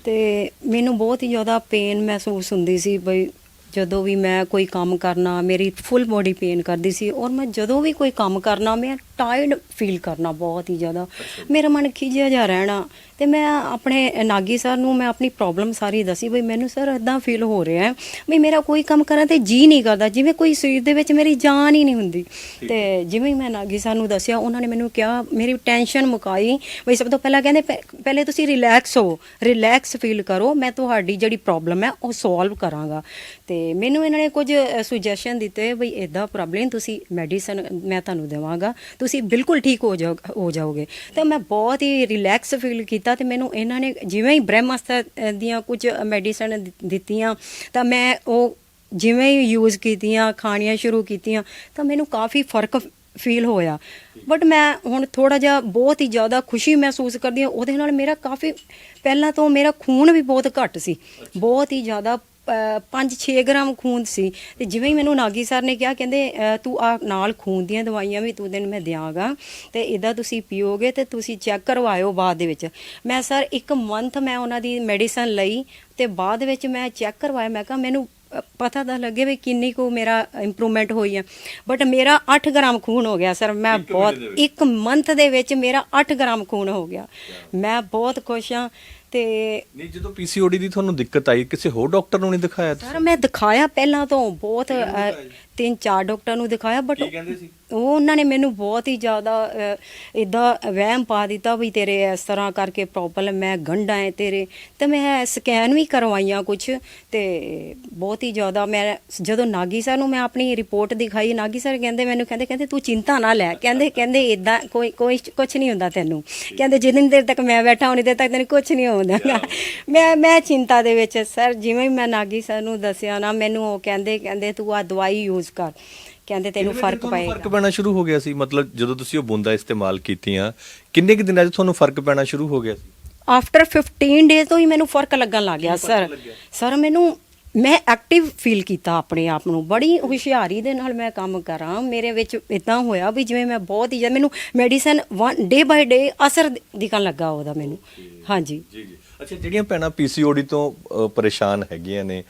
ਤੇ ਮੈਨੂੰ ਬਹੁਤ ਹੀ ਜ਼ਿਆਦਾ ਪੇਨ ਮਹਿਸੂਸ ਹੁੰਦੀ ਸੀ ਬਈ ਜਦੋਂ ਵੀ ਮੈਂ ਕੋਈ ਕੰਮ ਕਰਨਾ, ਮੇਰੀ ਫੁੱਲ ਬੋਡੀ ਪੇਨ ਕਰਦੀ ਸੀ ਔਰ ਮੈਂ ਜਦੋਂ ਵੀ ਕੋਈ ਕੰਮ ਕਰਨਾ, ਮੈਂ ਟਾਇਰਡ ਫੀਲ ਕਰਨਾ ਬਹੁਤ ਹੀ ਜ਼ਿਆਦਾ। ਮੇਰਾ ਮਨ ਖਿਜਿਆ ਜਾ ਰਹਿਣਾ। ਤੇ ਮੈਂ ਆਪਣੇ ਨਾਗੀ ਸਰ ਨੂੰ ਮੈਂ ਆਪਣੀ ਪ੍ਰੋਬਲਮ ਸਾਰੀ ਦੱਸੀ, ਬਈ ਮੈਨੂੰ ਸਰ ਇਦਾਂ ਫੀਲ ਹੋ ਰਿਹਾ ਹੈ ਵੀ ਮੇਰਾ ਕੋਈ ਕੰਮ ਕਰਨ ਤੇ ਜੀ ਨਹੀਂ ਕਰਦਾ, ਜਿਵੇਂ ਕੋਈ ਸਰੀਰ ਦੇ ਵਿੱਚ ਮੇਰੀ ਜਾਨ ਹੀ ਨਹੀਂ ਹੁੰਦੀ। ਤੇ ਜਿਵੇਂ ਮੈਂ ਨਾਗੀ ਸਰ ਨੂੰ ਦੱਸਿਆ, ਉਹਨਾਂ ਨੇ ਮੈਨੂੰ ਕਿਹਾ, ਮੇਰੀ ਟੈਨਸ਼ਨ ਮੁਕਾਈ, ਬਈ ਸਭ ਤੋਂ ਪਹਿਲਾਂ ਕਹਿੰਦੇ ਪਹਿ- ਪਹਿਲੇ ਤੁਸੀਂ ਰਿਲੈਕਸ ਹੋ ਰਿਲੈਕਸ ਫੀਲ ਕਰੋ, ਮੈਂ ਤੁਹਾਡੀ ਜਿਹੜੀ ਪ੍ਰੋਬਲਮ ਹੈ ਉਹ ਸੋਲਵ ਕਰਾਂਗਾ। ਤੇ ਮੈਨੂੰ ਇਹਨਾਂ ਨੇ ਕੁਝ ਸੁਜੈਸ਼ਨ ਦਿੱਤੇ, ਬਈ ਇਦਾਂ ਪ੍ਰੋਬਲਮ ਤੁਸੀਂ ਮੈਡੀਸਨ ਮੈਂ ਤੁਹਾਨੂੰ ਦੇਵਾਂਗਾ। ਤੁਸੀਂ ਬਿਲਕੁਲ ਠੀਕ ਹੋ ਜਾਓ ਹੋ ਜਾਓਗੇ। ਤਾਂ ਮੈਂ ਬਹੁਤ ਹੀ ਰਿਲੈਕਸ ਫੀਲ ਕੀਤਾ ਤੇ ਮੈਨੂੰ ਇਹਨਾਂ ਨੇ ਜਿਵੇਂ ਹੀ ਬ੍ਰਹਮਾਸਤਰ ਦੀਆਂ ਕੁਝ ਮੈਡੀਸਨ ਦਿੱਤੀਆਂ, ਤਾਂ ਮੈਂ ਉਹ ਜਿਵੇਂ ਹੀ ਯੂਜ਼ ਕੀਤੀਆਂ, ਖਾਣੀਆਂ ਸ਼ੁਰੂ ਕੀਤੀਆਂ, ਤਾਂ ਮੈਨੂੰ ਕਾਫੀ ਫ਼ਰਕ ਫੀਲ ਹੋਇਆ। ਬਟ ਮੈਂ ਹੁਣ ਥੋੜਾ ਜਿਹਾ ਬਹੁਤ ਹੀ ਜ਼ਿਆਦਾ ਖੁਸ਼ੀ ਮਹਿਸੂਸ ਕਰਦੀ ਹਾਂ, ਉਹਦੇ ਨਾਲ ਮੇਰਾ ਕਾਫੀ, ਪਹਿਲਾਂ ਤੋਂ ਮੇਰਾ ਖੂਨ ਵੀ ਬਹੁਤ ਘੱਟ ਸੀ। ਬਹੁਤ ਹੀ ਜ਼ਿਆਦਾ 5-6 ਗ੍ਰਾਮ ਖੂਨ ਸੀ ਤੇ ਜਿਵੇਂ ਹੀ ਮੈਨੂੰ ਨਾਗੀ ਸਰ ਨੇ ਕਿਹਾ ਕਹਿੰਦੇ ਤੂੰ ਆ ਨਾਲ ਖੂਨ ਦੀਆਂ ਦਵਾਈਆਂ ਵੀ ਤੂੰ ਦਿਨ ਮੈਂ ਦਿਆਂਗਾ ਤੇ ਇਦਾਂ ਤੁਸੀਂ ਪੀਓਗੇ ਤੇ ਤੁਸੀਂ ਚੈੱਕ ਕਰਵਾਇਓ ਬਾਅਦ ਦੇ ਵਿੱਚ। ਮੈਂ ਸਰ ਇੱਕ ਮੰਥ ਮੈਂ ਉਹਨਾਂ ਦੀ ਮੈਡੀਸਨ ਲਈ ਤੇ ਬਾਅਦ ਵਿੱਚ ਮੈਂ ਚੈੱਕ ਕਰਵਾਇਆ। ਮੈਂ ਕਿਹਾ ਮੈਨੂੰ ਪਤਾ ਤਾਂ ਲੱਗੇ ਵੀ ਕਿੰਨੀ ਕੁ ਮੇਰਾ ਇੰਪਰੂਵਮੈਂਟ ਹੋਈ ਹੈ ਬਟ ਮੇਰਾ 8 ਗ੍ਰਾਮ ਖੂਨ ਹੋ ਗਿਆ ਸਰ। ਮੈਂ ਬਹੁਤ ਇੱਕ ਮੰਥ ਦੇ ਵਿੱਚ ਮੇਰਾ 8 ਗ੍ਰਾਮ ਖੂਨ ਹੋ ਗਿਆ। ਮੈਂ ਬਹੁਤ ਖੁਸ਼ ਹਾਂ ਤੇ ਨਹੀਂ ਜਦੋਂ ਪੀਸੀਓਡੀ ਦੀ ਤੁਹਾਨੂੰ ਦਿੱਕਤ ਆਈ ਕਿਸੇ ਹੋਰ ਡਾਕਟਰ ਨੂੰ ਨਹੀਂ ਦਿਖਾਇਆ ਤੁਸੀਂ? ਸਰ ਮੈਂ ਦਿਖਾਇਆ ਪਹਿਲਾਂ ਤੋਂ ਬਹੁਤ ਅ, ਤਿੰਨ ਚਾਰ ਡਾਕਟਰ ਨੂੰ ਦਿਖਾਇਆ ਬਟ ਕੀ ਕਹਿੰਦੇ ਸੀ? ਉਹ ਉਹਨਾਂ ਨੇ ਮੈਨੂੰ ਬਹੁਤ ਹੀ ਜ਼ਿਆਦਾ ਇਦਾਂ ਵਹਿਮ ਪਾ ਦਿੱਤਾ ਵੀ ਤੇਰੇ ਇਸ ਤਰ੍ਹਾਂ ਕਰਕੇ ਪ੍ਰੋਬਲਮ ਹੈ ਗੰਢਾਂ ਹੈ ਤੇਰੇ। ਤੇ ਮੈਂ ਸਕੈਨ ਵੀ ਕਰਵਾਈਆਂ ਕੁਝ ਤੇ ਬਹੁਤ ਹੀ ਜ਼ਿਆਦਾ ਮੈਂ ਜਦੋਂ ਨਾਗੀ ਸਰ ਨੂੰ ਮੈਂ ਆਪਣੀ ਰਿਪੋਰਟ ਦਿਖਾਈ ਨਾਗੀ ਸਰ ਕਹਿੰਦੇ ਮੈਨੂੰ ਕਹਿੰਦੇ ਕਹਿੰਦੇ ਤੂੰ ਚਿੰਤਾ ਨਾ ਲੈ ਕਹਿੰਦੇ ਕਹਿੰਦੇ ਇਦਾਂ ਕੋਈ ਕੋਈ ਕੁਝ ਨਹੀਂ ਹੁੰਦਾ ਤੈਨੂੰ। ਕਹਿੰਦੇ ਜਿੰਨੀ ਦੇਰ ਤੱਕ ਮੈਂ ਬੈਠਾ ਉਨੀ ਦੇਰ ਤੱਕ ਤੈਨੂੰ ਕੁਝ ਨਹੀਂ ਹੁੰਦਾ। ਮੈਂ ਮੈਂ ਚਿੰਤਾ ਦੇ ਵਿੱਚ ਸਰ ਜਿਵੇਂ ਮੈਂ ਨਾਗੀ ਸਰ ਨੂੰ ਦੱਸਿਆ ਨਾ ਮੈਨੂੰ ਉਹ ਕਹਿੰਦੇ ਕਹਿੰਦੇ ਤੂੰ ਆ ਦਵਾਈ ਯੂਜ਼ ਕਰ ਕਹਿੰਦੇ ਤੈਨੂੰ ਫ਼ਰਕ ਪਏਗਾ। ਫ਼ਰਕ ਪੈਣਾ ਸ਼ੁਰੂ ਹੋ ਗਿਆ ਸੀ? ਮਤਲਬ ਜਦੋਂ ਤੁਸੀਂ ਉਹ ਬੂੰਦਾਂ ਇਸਤੇਮਾਲ ਕੀਤੀਆਂ ਕਿੰਨੇ ਕੁ ਦਿਨਾਂ 'ਚ ਤੁਹਾਨੂੰ ਫ਼ਰਕ ਪੈਣਾ ਸ਼ੁਰੂ ਹੋ ਗਿਆ ਸੀ? ਆਫਟਰ 15 ਡੇਜ਼ ਤੋਂ ਹੀ ਮੈਨੂੰ ਫ਼ਰਕ ਲੱਗਣ ਲੱਗ ਗਿਆ ਸਰ। ਸਰ ਮੈਨੂੰ ਮੈਂ ਐਕਟਿਵ ਫੀਲ ਕੀਤਾ ਆਪਣੇ ਆਪ ਨੂੰ। ਬੜੀ ਹੁਸ਼ਿਆਰੀ ਦੇ ਨਾਲ ਮੈਂ ਕੰਮ ਕਰਾਂ। ਮੇਰੇ ਵਿੱਚ ਇਦਾਂ ਹੋਇਆ ਵੀ ਜਿਵੇਂ ਮੈਂ ਬਹੁਤ ਹੀ ਜ਼ਿਆਦਾ- ਮੈਨੂੰ ਮੈਡੀਸਨ ਡੇ ਬਾਈ ਡੇ ਅਸਰ ਦਿਖਣ ਲੱਗਾ ਉਹਦਾ ਮੈਨੂੰ। ਹਾਂਜੀ। ਜੀ ਜੀ। ਅੱਛਾ ਜਿਹੜੀਆਂ ਭੈਣਾਂ ਪੀਸੀਓਡੀ ਤੋਂ ਅ, ਪਰੇਸ਼ਾਨ ਹੈਗੀਆਂ ਨੇ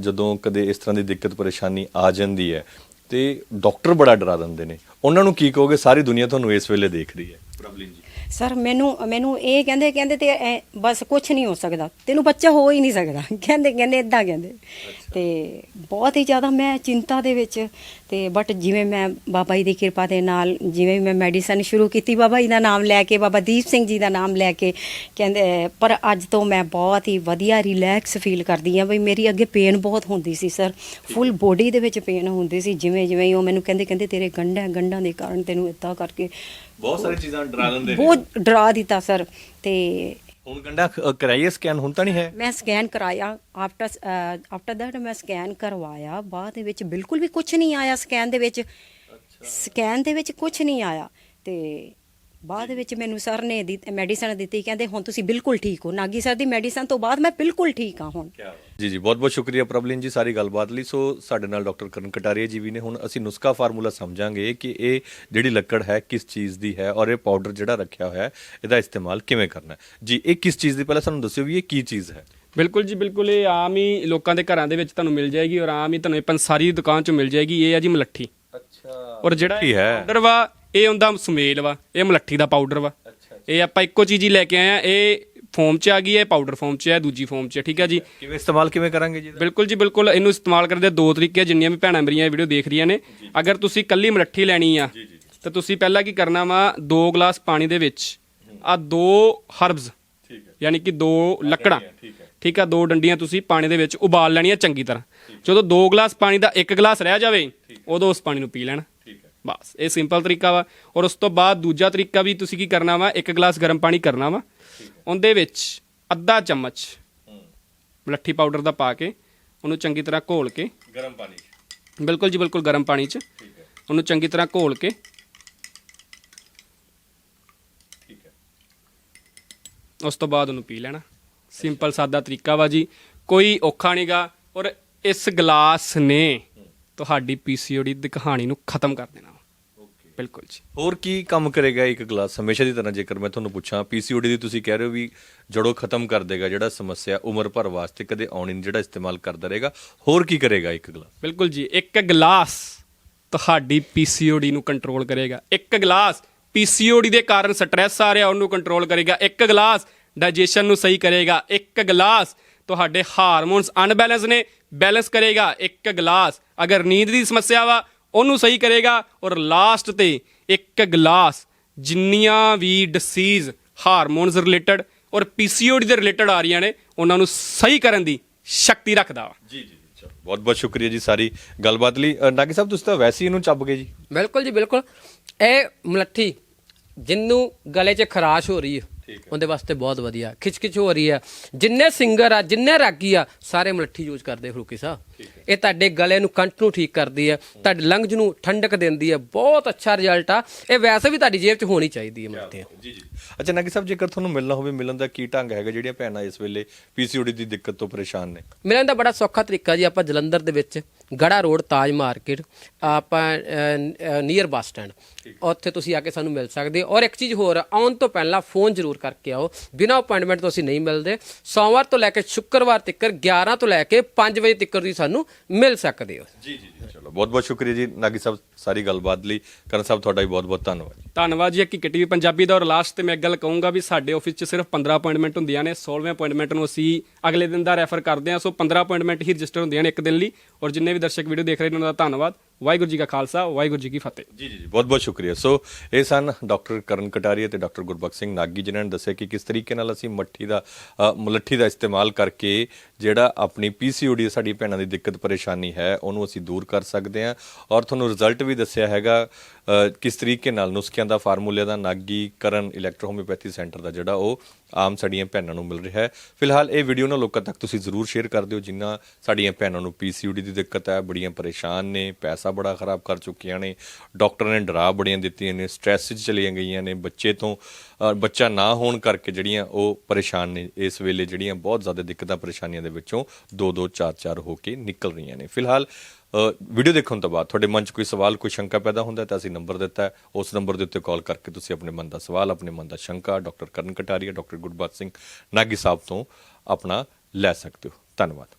ਜਦੋਂ ਕਦੇ ਇਸ ਤਰ੍ਹਾਂ ਦੀ ਦਿੱਕਤ, ਪਰੇਸ਼ਾਨੀ ਆ ਜਾਂਦੀ ਹੈ, ਤੇ ਡਾਕਟਰ ਬੜਾ ਡਰਾ ਦਿੰਦੇ ਨੇ। ਉਹਨਾਂ ਨੂੰ ਕੀ ਕਹੋਗੇ? ਸਾਰੀ ਦੁਨੀਆ ਤੁਹਾਨੂੰ ਇਸ ਵੇਲੇ ਦੇਖ ਰਹੀ ਹੈ। ਪ੍ਰਬਲਿਨ ਜੀ। ਸਰ ਮੈਨੂੰ ਮੈਨੂੰ ਇਹ ਕਹਿੰਦੇ ਕਹਿੰਦੇ ਤੇ ਐ ਬਸ ਕੁਝ ਨਹੀਂ ਹੋ ਸਕਦਾ। ਤੈਨੂੰ ਬੱਚਾ ਹੋ ਹੀ ਨਹੀਂ ਸਕਦਾ। ਕਹਿੰਦੇ ਕਹਿੰਦੇ ਇਦਾਂ ਕਹਿੰਦੇ। ਤੇ ਬਹੁਤ ਹੀ ਜ਼ਿਆਦਾ ਮੈਂ ਚਿੰਤਾ ਦੇ ਵਿੱਚ ਤੇ ਬਟ ਜਿਵੇਂ ਮੈਂ ਬਾਬਾ ਜੀ ਦੀ ਕਿਰਪਾ ਦੇ ਨਾਲ ਜਿਵੇਂ ਮੈਂ ਮੈਡੀਸਨ ਸ਼ੁਰੂ ਕੀਤੀ ਬਾਬਾ ਜੀ ਦਾ ਨਾਮ ਲੈ ਕੇ ਬਾਬਾ ਦੀਪ ਸਿੰਘ ਜੀ ਦਾ ਨਾਮ ਲੈ ਕੇ ਕਹਿੰਦੇ ਪਰ ਅੱਜ ਤੋਂ ਮੈਂ ਬਹੁਤ ਹੀ ਵਧੀਆ ਰਿਲੈਕਸ ਫੀਲ ਕਰਦੀ ਆ ਬਈ ਮੇਰੀ ਅੱਗੇ ਪੇਨ ਬਹੁਤ ਹੁੰਦੀ ਸੀ ਸਰ। ਫੁੱਲ ਬੋਡੀ ਦੇ ਵਿੱਚ ਪੇਨ ਹੁੰਦੀ ਸੀ ਜਿਵੇਂ ਜਿਵੇਂ ਹੀ ਉਹ ਮੈਨੂੰ ਕਹਿੰਦੇ ਕਹਿੰਦੇ ਤੇਰੇ ਗੰਢਾਂ ਗੰਢਾਂ ਦੇ ਕਾਰਨ ਤੈਨੂੰ ਇਦਾਂ ਕਰਕੇ ਬਹੁਤ ਸਾਰੀ ਚੀਜ਼ਾਂ ਡਰਾ ਦਿੰਦੇ ਬਹੁਤ ਡਰਾ ਦਿੱਤਾ ਸਰ ਤੇ ਹੁਣ ਗੰਡਾ ਕਰਾਈਏ ਸਕੈਨ ਹੁਣ ਤਾਂ ਨਹੀਂ ਹੈ? ਮੈਂ ਸਕੈਨ ਕਰਾਇਆ। ਆਫਟਰ ਆਫਟਰ ਦੈਟ ਮੈਂ ਸਕੈਨ ਕਰਵਾਇਆ। ਬਾਅਦ ਦੇ ਵਿੱਚ ਬਿਲਕੁਲ ਵੀ ਕੁਝ ਨਹੀਂ ਆਇਆ ਸਕੈਨ ਦੇ ਵਿੱਚ। ਸਕੈਨ ਦੇ ਵਿੱਚ ਕੁਝ ਨਹੀਂ ਆਇਆ। ਤੇ ਬਾਅਦ ਵਿੱਚ ਮੈਨੂੰ ਸਰ ਨੇ ਮੈਡੀਸਨ ਦਿੱਤੀ ਕਹਿੰਦੇ ਹੁਣ ਤੁਸੀਂ ਬਿਲਕੁਲ ਠੀਕ ਹੋ। ਨਾਗੀ ਸਰ ਦੀ ਮੈਡੀਸਨ ਤੋਂ ਬਾਅਦ ਮੈਂ ਬਿਲਕੁਲ ਠੀਕ ਹਾਂ ਹੁਣ। ਜੀ ਜੀ ਬਹੁਤ ਬਹੁਤ ਸ਼ੁਕਰੀਆ ਪ੍ਰਬਲਿਨ ਜੀ ਸਾਰੀ ਗੱਲਬਾਤ ਲਈ। ਸੋ ਸਾਡੇ ਨਾਲ ਡਾਕਟਰ ਕਰਨ ਕਟਾਰੀਆ ਜੀ ਵੀ ਨੇ। ਹੁਣ ਅਸੀਂ ਨੁਸਖਾ ਫਾਰਮੂਲਾ ਸਮਝਾਂਗੇ ਕਿ ਇਹ ਜਿਹੜੀ ਲੱਕੜ ਹੈ ਕਿਸ ਚੀਜ਼ ਦੀ ਹੈ ਔਰ ਇਹ ਪਾਊਡਰ ਜਿਹੜਾ ਰੱਖਿਆ ਹੋਇਆ ਹੈ ਇਹਦਾ ਇਸਤੇਮਾਲ ਕਿਵੇਂ ਕਰਨਾ ਹੈ। ਜੀ ਇਹ ਕਿਸ ਚੀਜ਼ ਦੀ? ਪਹਿਲਾਂ ਸਾਨੂੰ ਦੱਸਿਓ ਵੀ ਇਹ ਕੀ ਚੀਜ਼ ਹੈ। ਬਿਲਕੁਲ ਜੀ ਬਿਲਕੁਲ। ਇਹ ਆਮ ਹੀ ਲੋਕਾਂ ਦੇ ਘਰਾਂ ਦੇ ਵਿੱਚ ਤੁਹਾਨੂੰ ਮਿਲ ਜਾਏਗੀ ਔਰ ਆਮ ਹੀ ਤੁਹਾਨੂੰ ਇਹ ਪੰਸਾਰੀ ਦੀ ਦੁਕਾਨ 'ਚੋਂ ਮਿਲ ਜਾਏਗੀ। ਇਹ ਆ ਜੀ ਮਲੱਠੀ। ਅੱਛਾ। ਔਰ ਜਿਹੜਾ ਕੀ ਹੈ? ਪਾਊਡਰ ਵਾ ਇਹ ਹੁੰਦਾ ਸੁਮੇਲ ਵਾ ਇਹ ਮਲੱਠੀ ਦਾ ਪਾਊਡਰ ਵਾ। ਇਹ ਆਪਾਂ ਇੱਕੋ ਚੀਜ਼ ਹੀ ਲੈ ਕੇ ਆਏ ਆ ਇਹ ਫੋਮ 'ਚ ਆ ਗਈ ਹੈ ਪਾਊਡਰ ਫੋਮ 'ਚ ਹੈ ਦੂਜੀ ਫੋਮ 'ਚ ਠੀਕ ਹੈ ਜੀ? ਕਿਵੇਂ ਇਸਤੇਮਾਲ ਕਿਵੇਂ ਕਰਾਂਗੇ ਜੀ? ਬਿਲਕੁਲ ਜੀ ਬਿਲਕੁਲ। ਇਹਨੂੰ ਇਸਤੇਮਾਲ ਕਰਨ ਦੇ ਦੋ ਤਰੀਕੇ ਆ, ਜਿੰਨੀਆਂ ਵੀ ਭੈਣਾਂ ਮੇਰੀਆਂ ਇਹ ਵੀਡੀਓ ਦੇਖ ਰਹੀਆਂ ਨੇ। ਅਗਰ ਤੁਸੀਂ ਕੱਲੀ ਮਲੱਠੀ ਲੈਣੀ ਆ ਤਾਂ ਤੁਸੀਂ ਪਹਿਲਾਂ ਕੀ ਕਰਨਾ ਵਾ 2 ਗਲਾਸ ਪਾਣੀ ਦੇ ਵਿੱਚ ਆ ਦੋ ਹਰਬਸ ਯਾਨੀ ਕਿ ਦੋ ਲੱਕੜਾਂ ਠੀਕ ਆ ਦੋ ਡੰਡੀਆਂ ਤੁਸੀਂ ਪਾਣੀ ਦੇ ਵਿੱਚ ਉਬਾਲ ਲੈਣੀਆਂ ਚੰਗੀ ਤਰ੍ਹਾਂ। ਜਦੋਂ 2 ਗਲਾਸ ਪਾਣੀ ਦਾ 1 ਗਲਾਸ ਰਹਿ ਜਾਵੇ ਉਦੋਂ ਉਸ ਪਾਣੀ ਨੂੰ ਪੀ ਲੈਣਾ। ਬਸ ਇਹ ਸਿੰਪਲ ਤਰੀਕਾ ਵਾ। ਔਰ ਉਸ ਤੋਂ ਬਾਅਦ ਦੂਜਾ ਤਰੀਕਾ ਵੀ ਤੁਸੀਂ ਕੀ ਕਰਨਾ ਵਾ 1 ਗਲਾਸ ਗਰਮ ਪਾਣੀ ਕਰਨਾ ਵਾ। ਉਹਦੇ ਵਿੱਚ ਅੱਧਾ ਚਮਚ ਮਲੱਠੀ ਪਾਊਡਰ ਦਾ ਪਾ ਕੇ ਉਹਨੂੰ ਚੰਗੀ ਤਰ੍ਹਾਂ ਘੋਲ ਕੇ। ਗਰਮ ਪਾਣੀ। ਬਿਲਕੁਲ ਜੀ ਬਿਲਕੁਲ ਗਰਮ ਪਾਣੀ 'ਚ। ਉਹਨੂੰ ਚੰਗੀ ਤਰ੍ਹਾਂ ਘੋਲ ਕੇ। ਠੀਕ ਹੈ। ਉਸ ਤੋਂ ਬਾਅਦ ਉਹਨੂੰ ਪੀ ਲੈਣਾ। ਸਿੰਪਲ ਸਾਦਾ ਤਰੀਕਾ ਵਾ ਜੀ। ਕੋਈ ਔਖਾ ਨਹੀਂਗਾ ਔਰ ਇਸ ਗਲਾਸ ਨੇ ਤੁਹਾਡੀ ਪੀਸੀਓਡੀ ਦੀ ਕਹਾਣੀ ਨੂੰ ਖਤਮ ਕਰ ਦੇਣਾ। ਬਿਲਕੁਲ ਜੀ। ਹੋਰ ਕੀ ਕੰਮ ਕਰੇਗਾ ਇੱਕ ਗਲਾਸ? ਹਮੇਸ਼ਾ ਦੀ ਤਰ੍ਹਾਂ ਜੇਕਰ ਮੈਂ ਤੁਹਾਨੂੰ ਪੁੱਛਾਂ ਪੀਸੀਓਡੀ ਦੀ ਤੁਸੀਂ ਕਹਿ ਰਹੇ ਹੋ ਵੀ ਜੜੋਂ ਖਤਮ ਕਰ ਦੇਗਾ ਜਿਹੜਾ ਸਮੱਸਿਆ ਉਮਰ ਭਰ ਵਾਸਤੇ ਕਦੇ ਆਉਣੀ ਨਹੀਂ ਜਿਹੜਾ ਇਸਤੇਮਾਲ ਕਰਦਾ ਰਹੇਗਾ। ਹੋਰ ਕੀ ਕਰੇਗਾ ਇੱਕ ਗਲਾਸ? ਬਿਲਕੁਲ ਜੀ ਇੱਕ ਗਲਾਸ ਤੁਹਾਡੀ ਪੀਸੀਓਡੀ ਨੂੰ ਕੰਟਰੋਲ ਕਰੇਗਾ। ਇੱਕ ਗਲਾਸ ਪੀਸੀਓਡੀ ਦੇ ਕਾਰਨ ਸਟ੍ਰੈਸ ਆ ਰਿਹਾ ਉਹਨੂੰ ਕੰਟਰੋਲ ਕਰੇਗਾ। ਇੱਕ ਗਲਾਸ ਡਾਈਜੈਸ਼ਨ ਨੂੰ ਸਹੀ ਕਰੇਗਾ। ਇੱਕ ਗਲਾਸ ਤੁਹਾਡੇ ਹਾਰਮੋਨਸ ਅਨਬੈਲੈਂਸ ਨੇ ਬੈਲੈਂਸ ਕਰੇਗਾ। ਇੱਕ ਗਲਾਸ ਅਗਰ ਨੀਂਦ ਦੀ ਸਮੱਸਿਆ ਵਾ ਉਹਨੂੰ ਸਹੀ ਕਰੇਗਾ। ਔਰ ਲਾਸਟ ਤੇ ਇੱਕ ਗਲਾਸ ਜਿੰਨੀਆਂ ਵੀ ਡਿਸੀਜ਼ ਹਾਰਮੋਨਸ ਰਿਲੇਟਡ ਔਰ ਪੀਸੀਓਡੀ ਦੇ ਰਿਲੇਟਡ ਆ ਰਹੀਆਂ ਨੇ ਉਹਨਾਂ ਨੂੰ ਸਹੀ ਕਰਨ ਦੀ ਸ਼ਕਤੀ ਰੱਖਦਾ ਵਾ। ਜੀ ਜੀ ਜੀ ਬਹੁਤ ਬਹੁਤ ਸ਼ੁਕਰੀਆ ਜੀ ਸਾਰੀ ਗੱਲਬਾਤ ਲਈ। ਨਾਗੀ ਸਾਹਿਬ ਤੁਸੀਂ ਤਾਂ ਵੈਸੇ ਹੀ ਇਹਨੂੰ ਚੱਬ ਗਏ ਜੀ। ਬਿਲਕੁਲ ਜੀ ਬਿਲਕੁਲ। ਇਹ ਮਲੱਠੀ ਜਿੰਨੂੰ ਗਲੇ 'ਚ ਖਰਾਸ਼ ਹੋ ਰਹੀ ਹੈ ਉਹਦੇ ਵਾਸਤੇ ਬਹੁਤ ਵਧੀਆ। ਖਿਚਕਿਚ ਹੋ ਰਹੀ ਹੈ। ਜਿੰਨੇ ਸਿੰਗਰ ਆ ਜਿੰਨੇ ਰਾਗੀ ਆ ਸਾਰੇ ਮਲੱਠੀ ਯੂਜ਼ ਕਰਦੇ ਫਰੂਕੀ ਸਾਹਿਬ। ਇਹ ਤੁਹਾਡੇ ਗਲੇ ਨੂੰ ਕੰਠ ਨੂੰ ਠੀਕ ਕਰਦੀ ਹੈ ਤੁਹਾਡੇ ਲੰਗਜ ਨੂੰ ਠੰਡਕ ਦਿੰਦੀ ਹੈ ਬਹੁਤ ਅੱਛਾ ਰਿਜ਼ਲਟ ਆ। ਇਹ ਵੈਸੇ ਵੀ ਤੁਹਾਡੀ ਜੇਬ 'ਚ ਹੋਣੀ ਚਾਹੀਦੀ ਹੈ ਮਲੱਠੀ ਜੀ ਜੀ। ਅੱਛਾ ਨਾਗੀ ਸਾਹਿਬ ਜੇਕਰ ਤੁਹਾਨੂੰ ਮਿਲਣਾ ਹੋਵੇ ਮਿਲਣ ਦਾ ਕੀ ਢੰਗ ਹੈਗਾ? ਜਿਹੜੀਆਂ ਭੈਣਾਂ ਇਸ ਵੇਲੇ ਪੀਸੀਓਡੀ ਦੀ ਦਿੱਕਤ ਤੋਂ ਪਰੇਸ਼ਾਨ ਨੇ। ਮਿਲਣ ਦਾ ਬੜਾ ਸੌਖਾ ਤਰੀਕਾ ਜੀ ਆਪਾਂ ਜਲੰਧਰ ਦੇ ਵਿੱਚ ਗੜਾ ਰੋਡ ਤਾਜ ਮਾਰਕੀਟ ਆਪਾਂ ਨੀਅਰ ਬੱਸ ਸਟੈਂਡ। ਉੱਥੇ ਤੁਸੀਂ ਆ ਕੇ ਸਾਨੂੰ ਮਿਲ ਸਕਦੇ ਹੋ। ਔਰ ਇੱਕ ਚੀਜ਼ ਹੋਰ ਆਉਣ ਤੋਂ ਪਹਿਲਾਂ ਫੋਨ ਜ਼ਰੂਰ ਕਰਕੇ ਆਓ। ਬਿਨਾਂ ਅਪਾਇੰਟਮੈਂਟ ਤੋਂ ਅਸੀਂ ਨਹੀਂ ਮਿਲਦੇ। ਸੋਮਵਾਰ ਤੋਂ ਲੈ ਕੇ ਸ਼ੁੱਕਰਵਾਰ ਤੱਕ 11 ਤੋਂ ਲੈ ਕੇ 5 ਵਜੇ ਤੱਕ ਤੁਸੀਂ ਸਾਨੂੰ ਮਿਲ ਸਕਦੇ ਹੋ। ਜੀ ਜੀ ਚਲੋ ਬਹੁਤ ਬਹੁਤ ਸ਼ੁਕਰੀਆ ਜੀ ਨਾਗੀ ਸਾਹਿਬ ਸਾਰੀ ਗੱਲਬਾਤ ਲਈ। ਕਰਨ ਸਾਹਿਬ ਤੁਹਾਡਾ ਵੀ ਬਹੁਤ ਬਹੁਤ ਧੰਨਵਾਦ ਜੀ ਧੰਨਵਾਦ ਜੀ ਹਕੀਕਤ ਵੀ ਪੰਜਾਬੀ ਦਾ ਔਰ ਲਾਸਟ ਤੇ ਮੈਂ ਇੱਕ ਗੱਲ ਕਹੂੰਗਾ ਵੀ ਸਾਡੇ ਆਫਿਸ 'ਚ ਸਿਰਫ 15 ਅਪਾਇੰਟਮੈਂਟ ਹੁੰਦੀਆਂ ਨੇ 16ਵੇਂ ਅਪਾਇੰਟਮੈਂਟ ਨੂੰ ਅਸੀਂ ਅਗਲੇ ਦਿਨ ਦਾ ਰੈਫਰ ਕਰਦੇ ਹਾਂ ਸੋ 15 ਅਪਾਇੰਟਮੈਂਟ ਹੀ ਰਜਿਸਟਰ ਹੁੰਦੀਆਂ ਨੇ ਇੱਕ ਦਿਨ ਲਈ। ਔਰ ਜਿੰਨੇ ਵੀ ਦਰਸ਼ਕ ਵੀਡੀਓ ਦੇਖ ਰਹੇ ਨੇ ਉਹਨਾਂ ਦਾ ਧੰਨਵਾਦ। ਵਾਹਿਗੁਰੂ ਜੀ ਕਾ ਖਾਲਸਾ, ਵਾਹਿਗੁਰੂ ਜੀ ਕੀ ਫਤਿਹ। ਜੀ ਜੀ ਜੀ, ਬਹੁਤ ਬਹੁਤ ਸ਼ੁਕਰੀਆ। ਸੋ ਇਹ ਸਨ ਡਾਕਟਰ ਕਰਨ ਕਟਾਰੀਆ ਤੇ ਡਾਕਟਰ ਗੁਰਬਖਸ਼ ਸਿੰਘ ਨਾਗੀ, ਜਿਨ੍ਹਾਂ ਨੇ ਦੱਸਿਆ ਕਿ ਕਿਸ ਤਰੀਕੇ ਨਾਲ ਅਸੀਂ ਮੱਠੀ ਦਾ ਮੁਲੱਠੀ ਦਾ ਇਸਤੇਮਾਲ ਕਰਕੇ ਜਿਹੜਾ ਆਪਣੀ ਪੀਸੀਓਡੀ ਸਾਡੀ ਭੈਣਾਂ ਦੀ ਦਿੱਕਤ, ਪਰੇਸ਼ਾਨੀ ਹੈ, ਉਹਨੂੰ ਅਸੀਂ ਦੂਰ ਕਰ ਸਕਦੇ ਹਾਂ। ਔਰ ਤੁਹਾਨੂੰ ਰਿਜ਼ਲਟ ਵੀ ਦੱਸਿਆ ਹੈਗਾ ਕਿਸ ਤਰੀਕੇ ਨਾਲ ਨੁਸਖਿਆਂ ਦਾ ਫਾਰਮੂਲੇ ਦਾ ਨਾਗੀਕਰਨ ਕਰਨ ਸੈਂਟਰ ਦਾ ਜਿਹੜਾ ਉਹ ਆਮ ਸਾਡੀਆਂ ਭੈਣਾਂ ਨੂੰ ਮਿਲ ਰਿਹਾ ਹੈ। ਫਿਲਹਾਲ ਇਹ ਵੀਡੀਓ ਨਾ ਲੋਕਾਂ ਤੱਕ ਤੁਸੀਂ ਜ਼ਰੂਰ ਸ਼ੇਅਰ ਕਰ ਦਿਓ ਜਿਨ੍ਹਾਂ ਸਾਡੀਆਂ ਭੈਣਾਂ ਨੂੰ ਪੀਸੀਓਡੀ ਦੀ ਦਿੱਕਤ ਹੈ, ਬੜੀਆਂ ਪਰੇਸ਼ਾਨ ਨੇ, ਪੈਸਾ ਬੜਾ ਖਰਾਬ ਕਰ ਚੁੱਕੀਆਂ ਨੇ ਡਾਕਟਰ ਨੇ ਡਰਾ ਬੜੀਆਂ ਦਿੱਤੀਆਂ ਨੇ ਸਟ੍ਰੈਸ 'ਚ ਚਲੀਆਂ ਗਈਆਂ ਨੇ, ਬੱਚੇ ਤੋਂ ਬੱਚਾ ਨਾ ਹੋਣ ਕਰਕੇ ਜਿਹੜੀਆਂ ਉਹ ਪਰੇਸ਼ਾਨ ਨੇ, ਇਸ ਵੇਲੇ ਜਿਹੜੀਆਂ ਬਹੁਤ ਜ਼ਿਆਦਾ ਦਿੱਕਤਾਂ ਪਰੇਸ਼ਾਨੀਆਂ ਦੇ ਵਿੱਚੋਂ ਦੋ ਦੋ ਚਾਰ ਚਾਰ ਹੋ ਕੇ ਨਿਕਲ ਰਹੀਆਂ ਨੇ। ਫਿਲਹਾਲ ਵੀਡੀਓ ਦੇਖਣ ਤੋਂ ਬਾਅਦ ਤੁਹਾਡੇ ਮਨ 'ਚ ਕੋਈ ਸਵਾਲ, ਕੋਈ ਸ਼ੰਕਾ ਪੈਦਾ ਹੁੰਦਾ ਤਾਂ ਅਸੀਂ ਨੰਬਰ ਦਿੱਤਾ ਹੈ। ਉਸ ਨੰਬਰ ਦੇ ਉੱਤੇ ਕਾਲ ਕਰਕੇ ਤੁਸੀਂ ਆਪਣੇ ਮਨ ਦਾ ਸਵਾਲ, ਆਪਣੇ ਮਨ ਦਾ ਸ਼ੰਕਾ, ਡਾਕਟਰ ਕਰਨ ਕਟਾਰੀਆ, ਡਾਕਟਰ ਗੁਰਬਖਸ਼ ਸਿੰਘ ਨਾਗੀ ਸਾਹਿਬ ਤੋਂ ਆਪਣਾ ਲੈ ਸਕਦੇ ਹੋ। ਧੰਨਵਾਦ।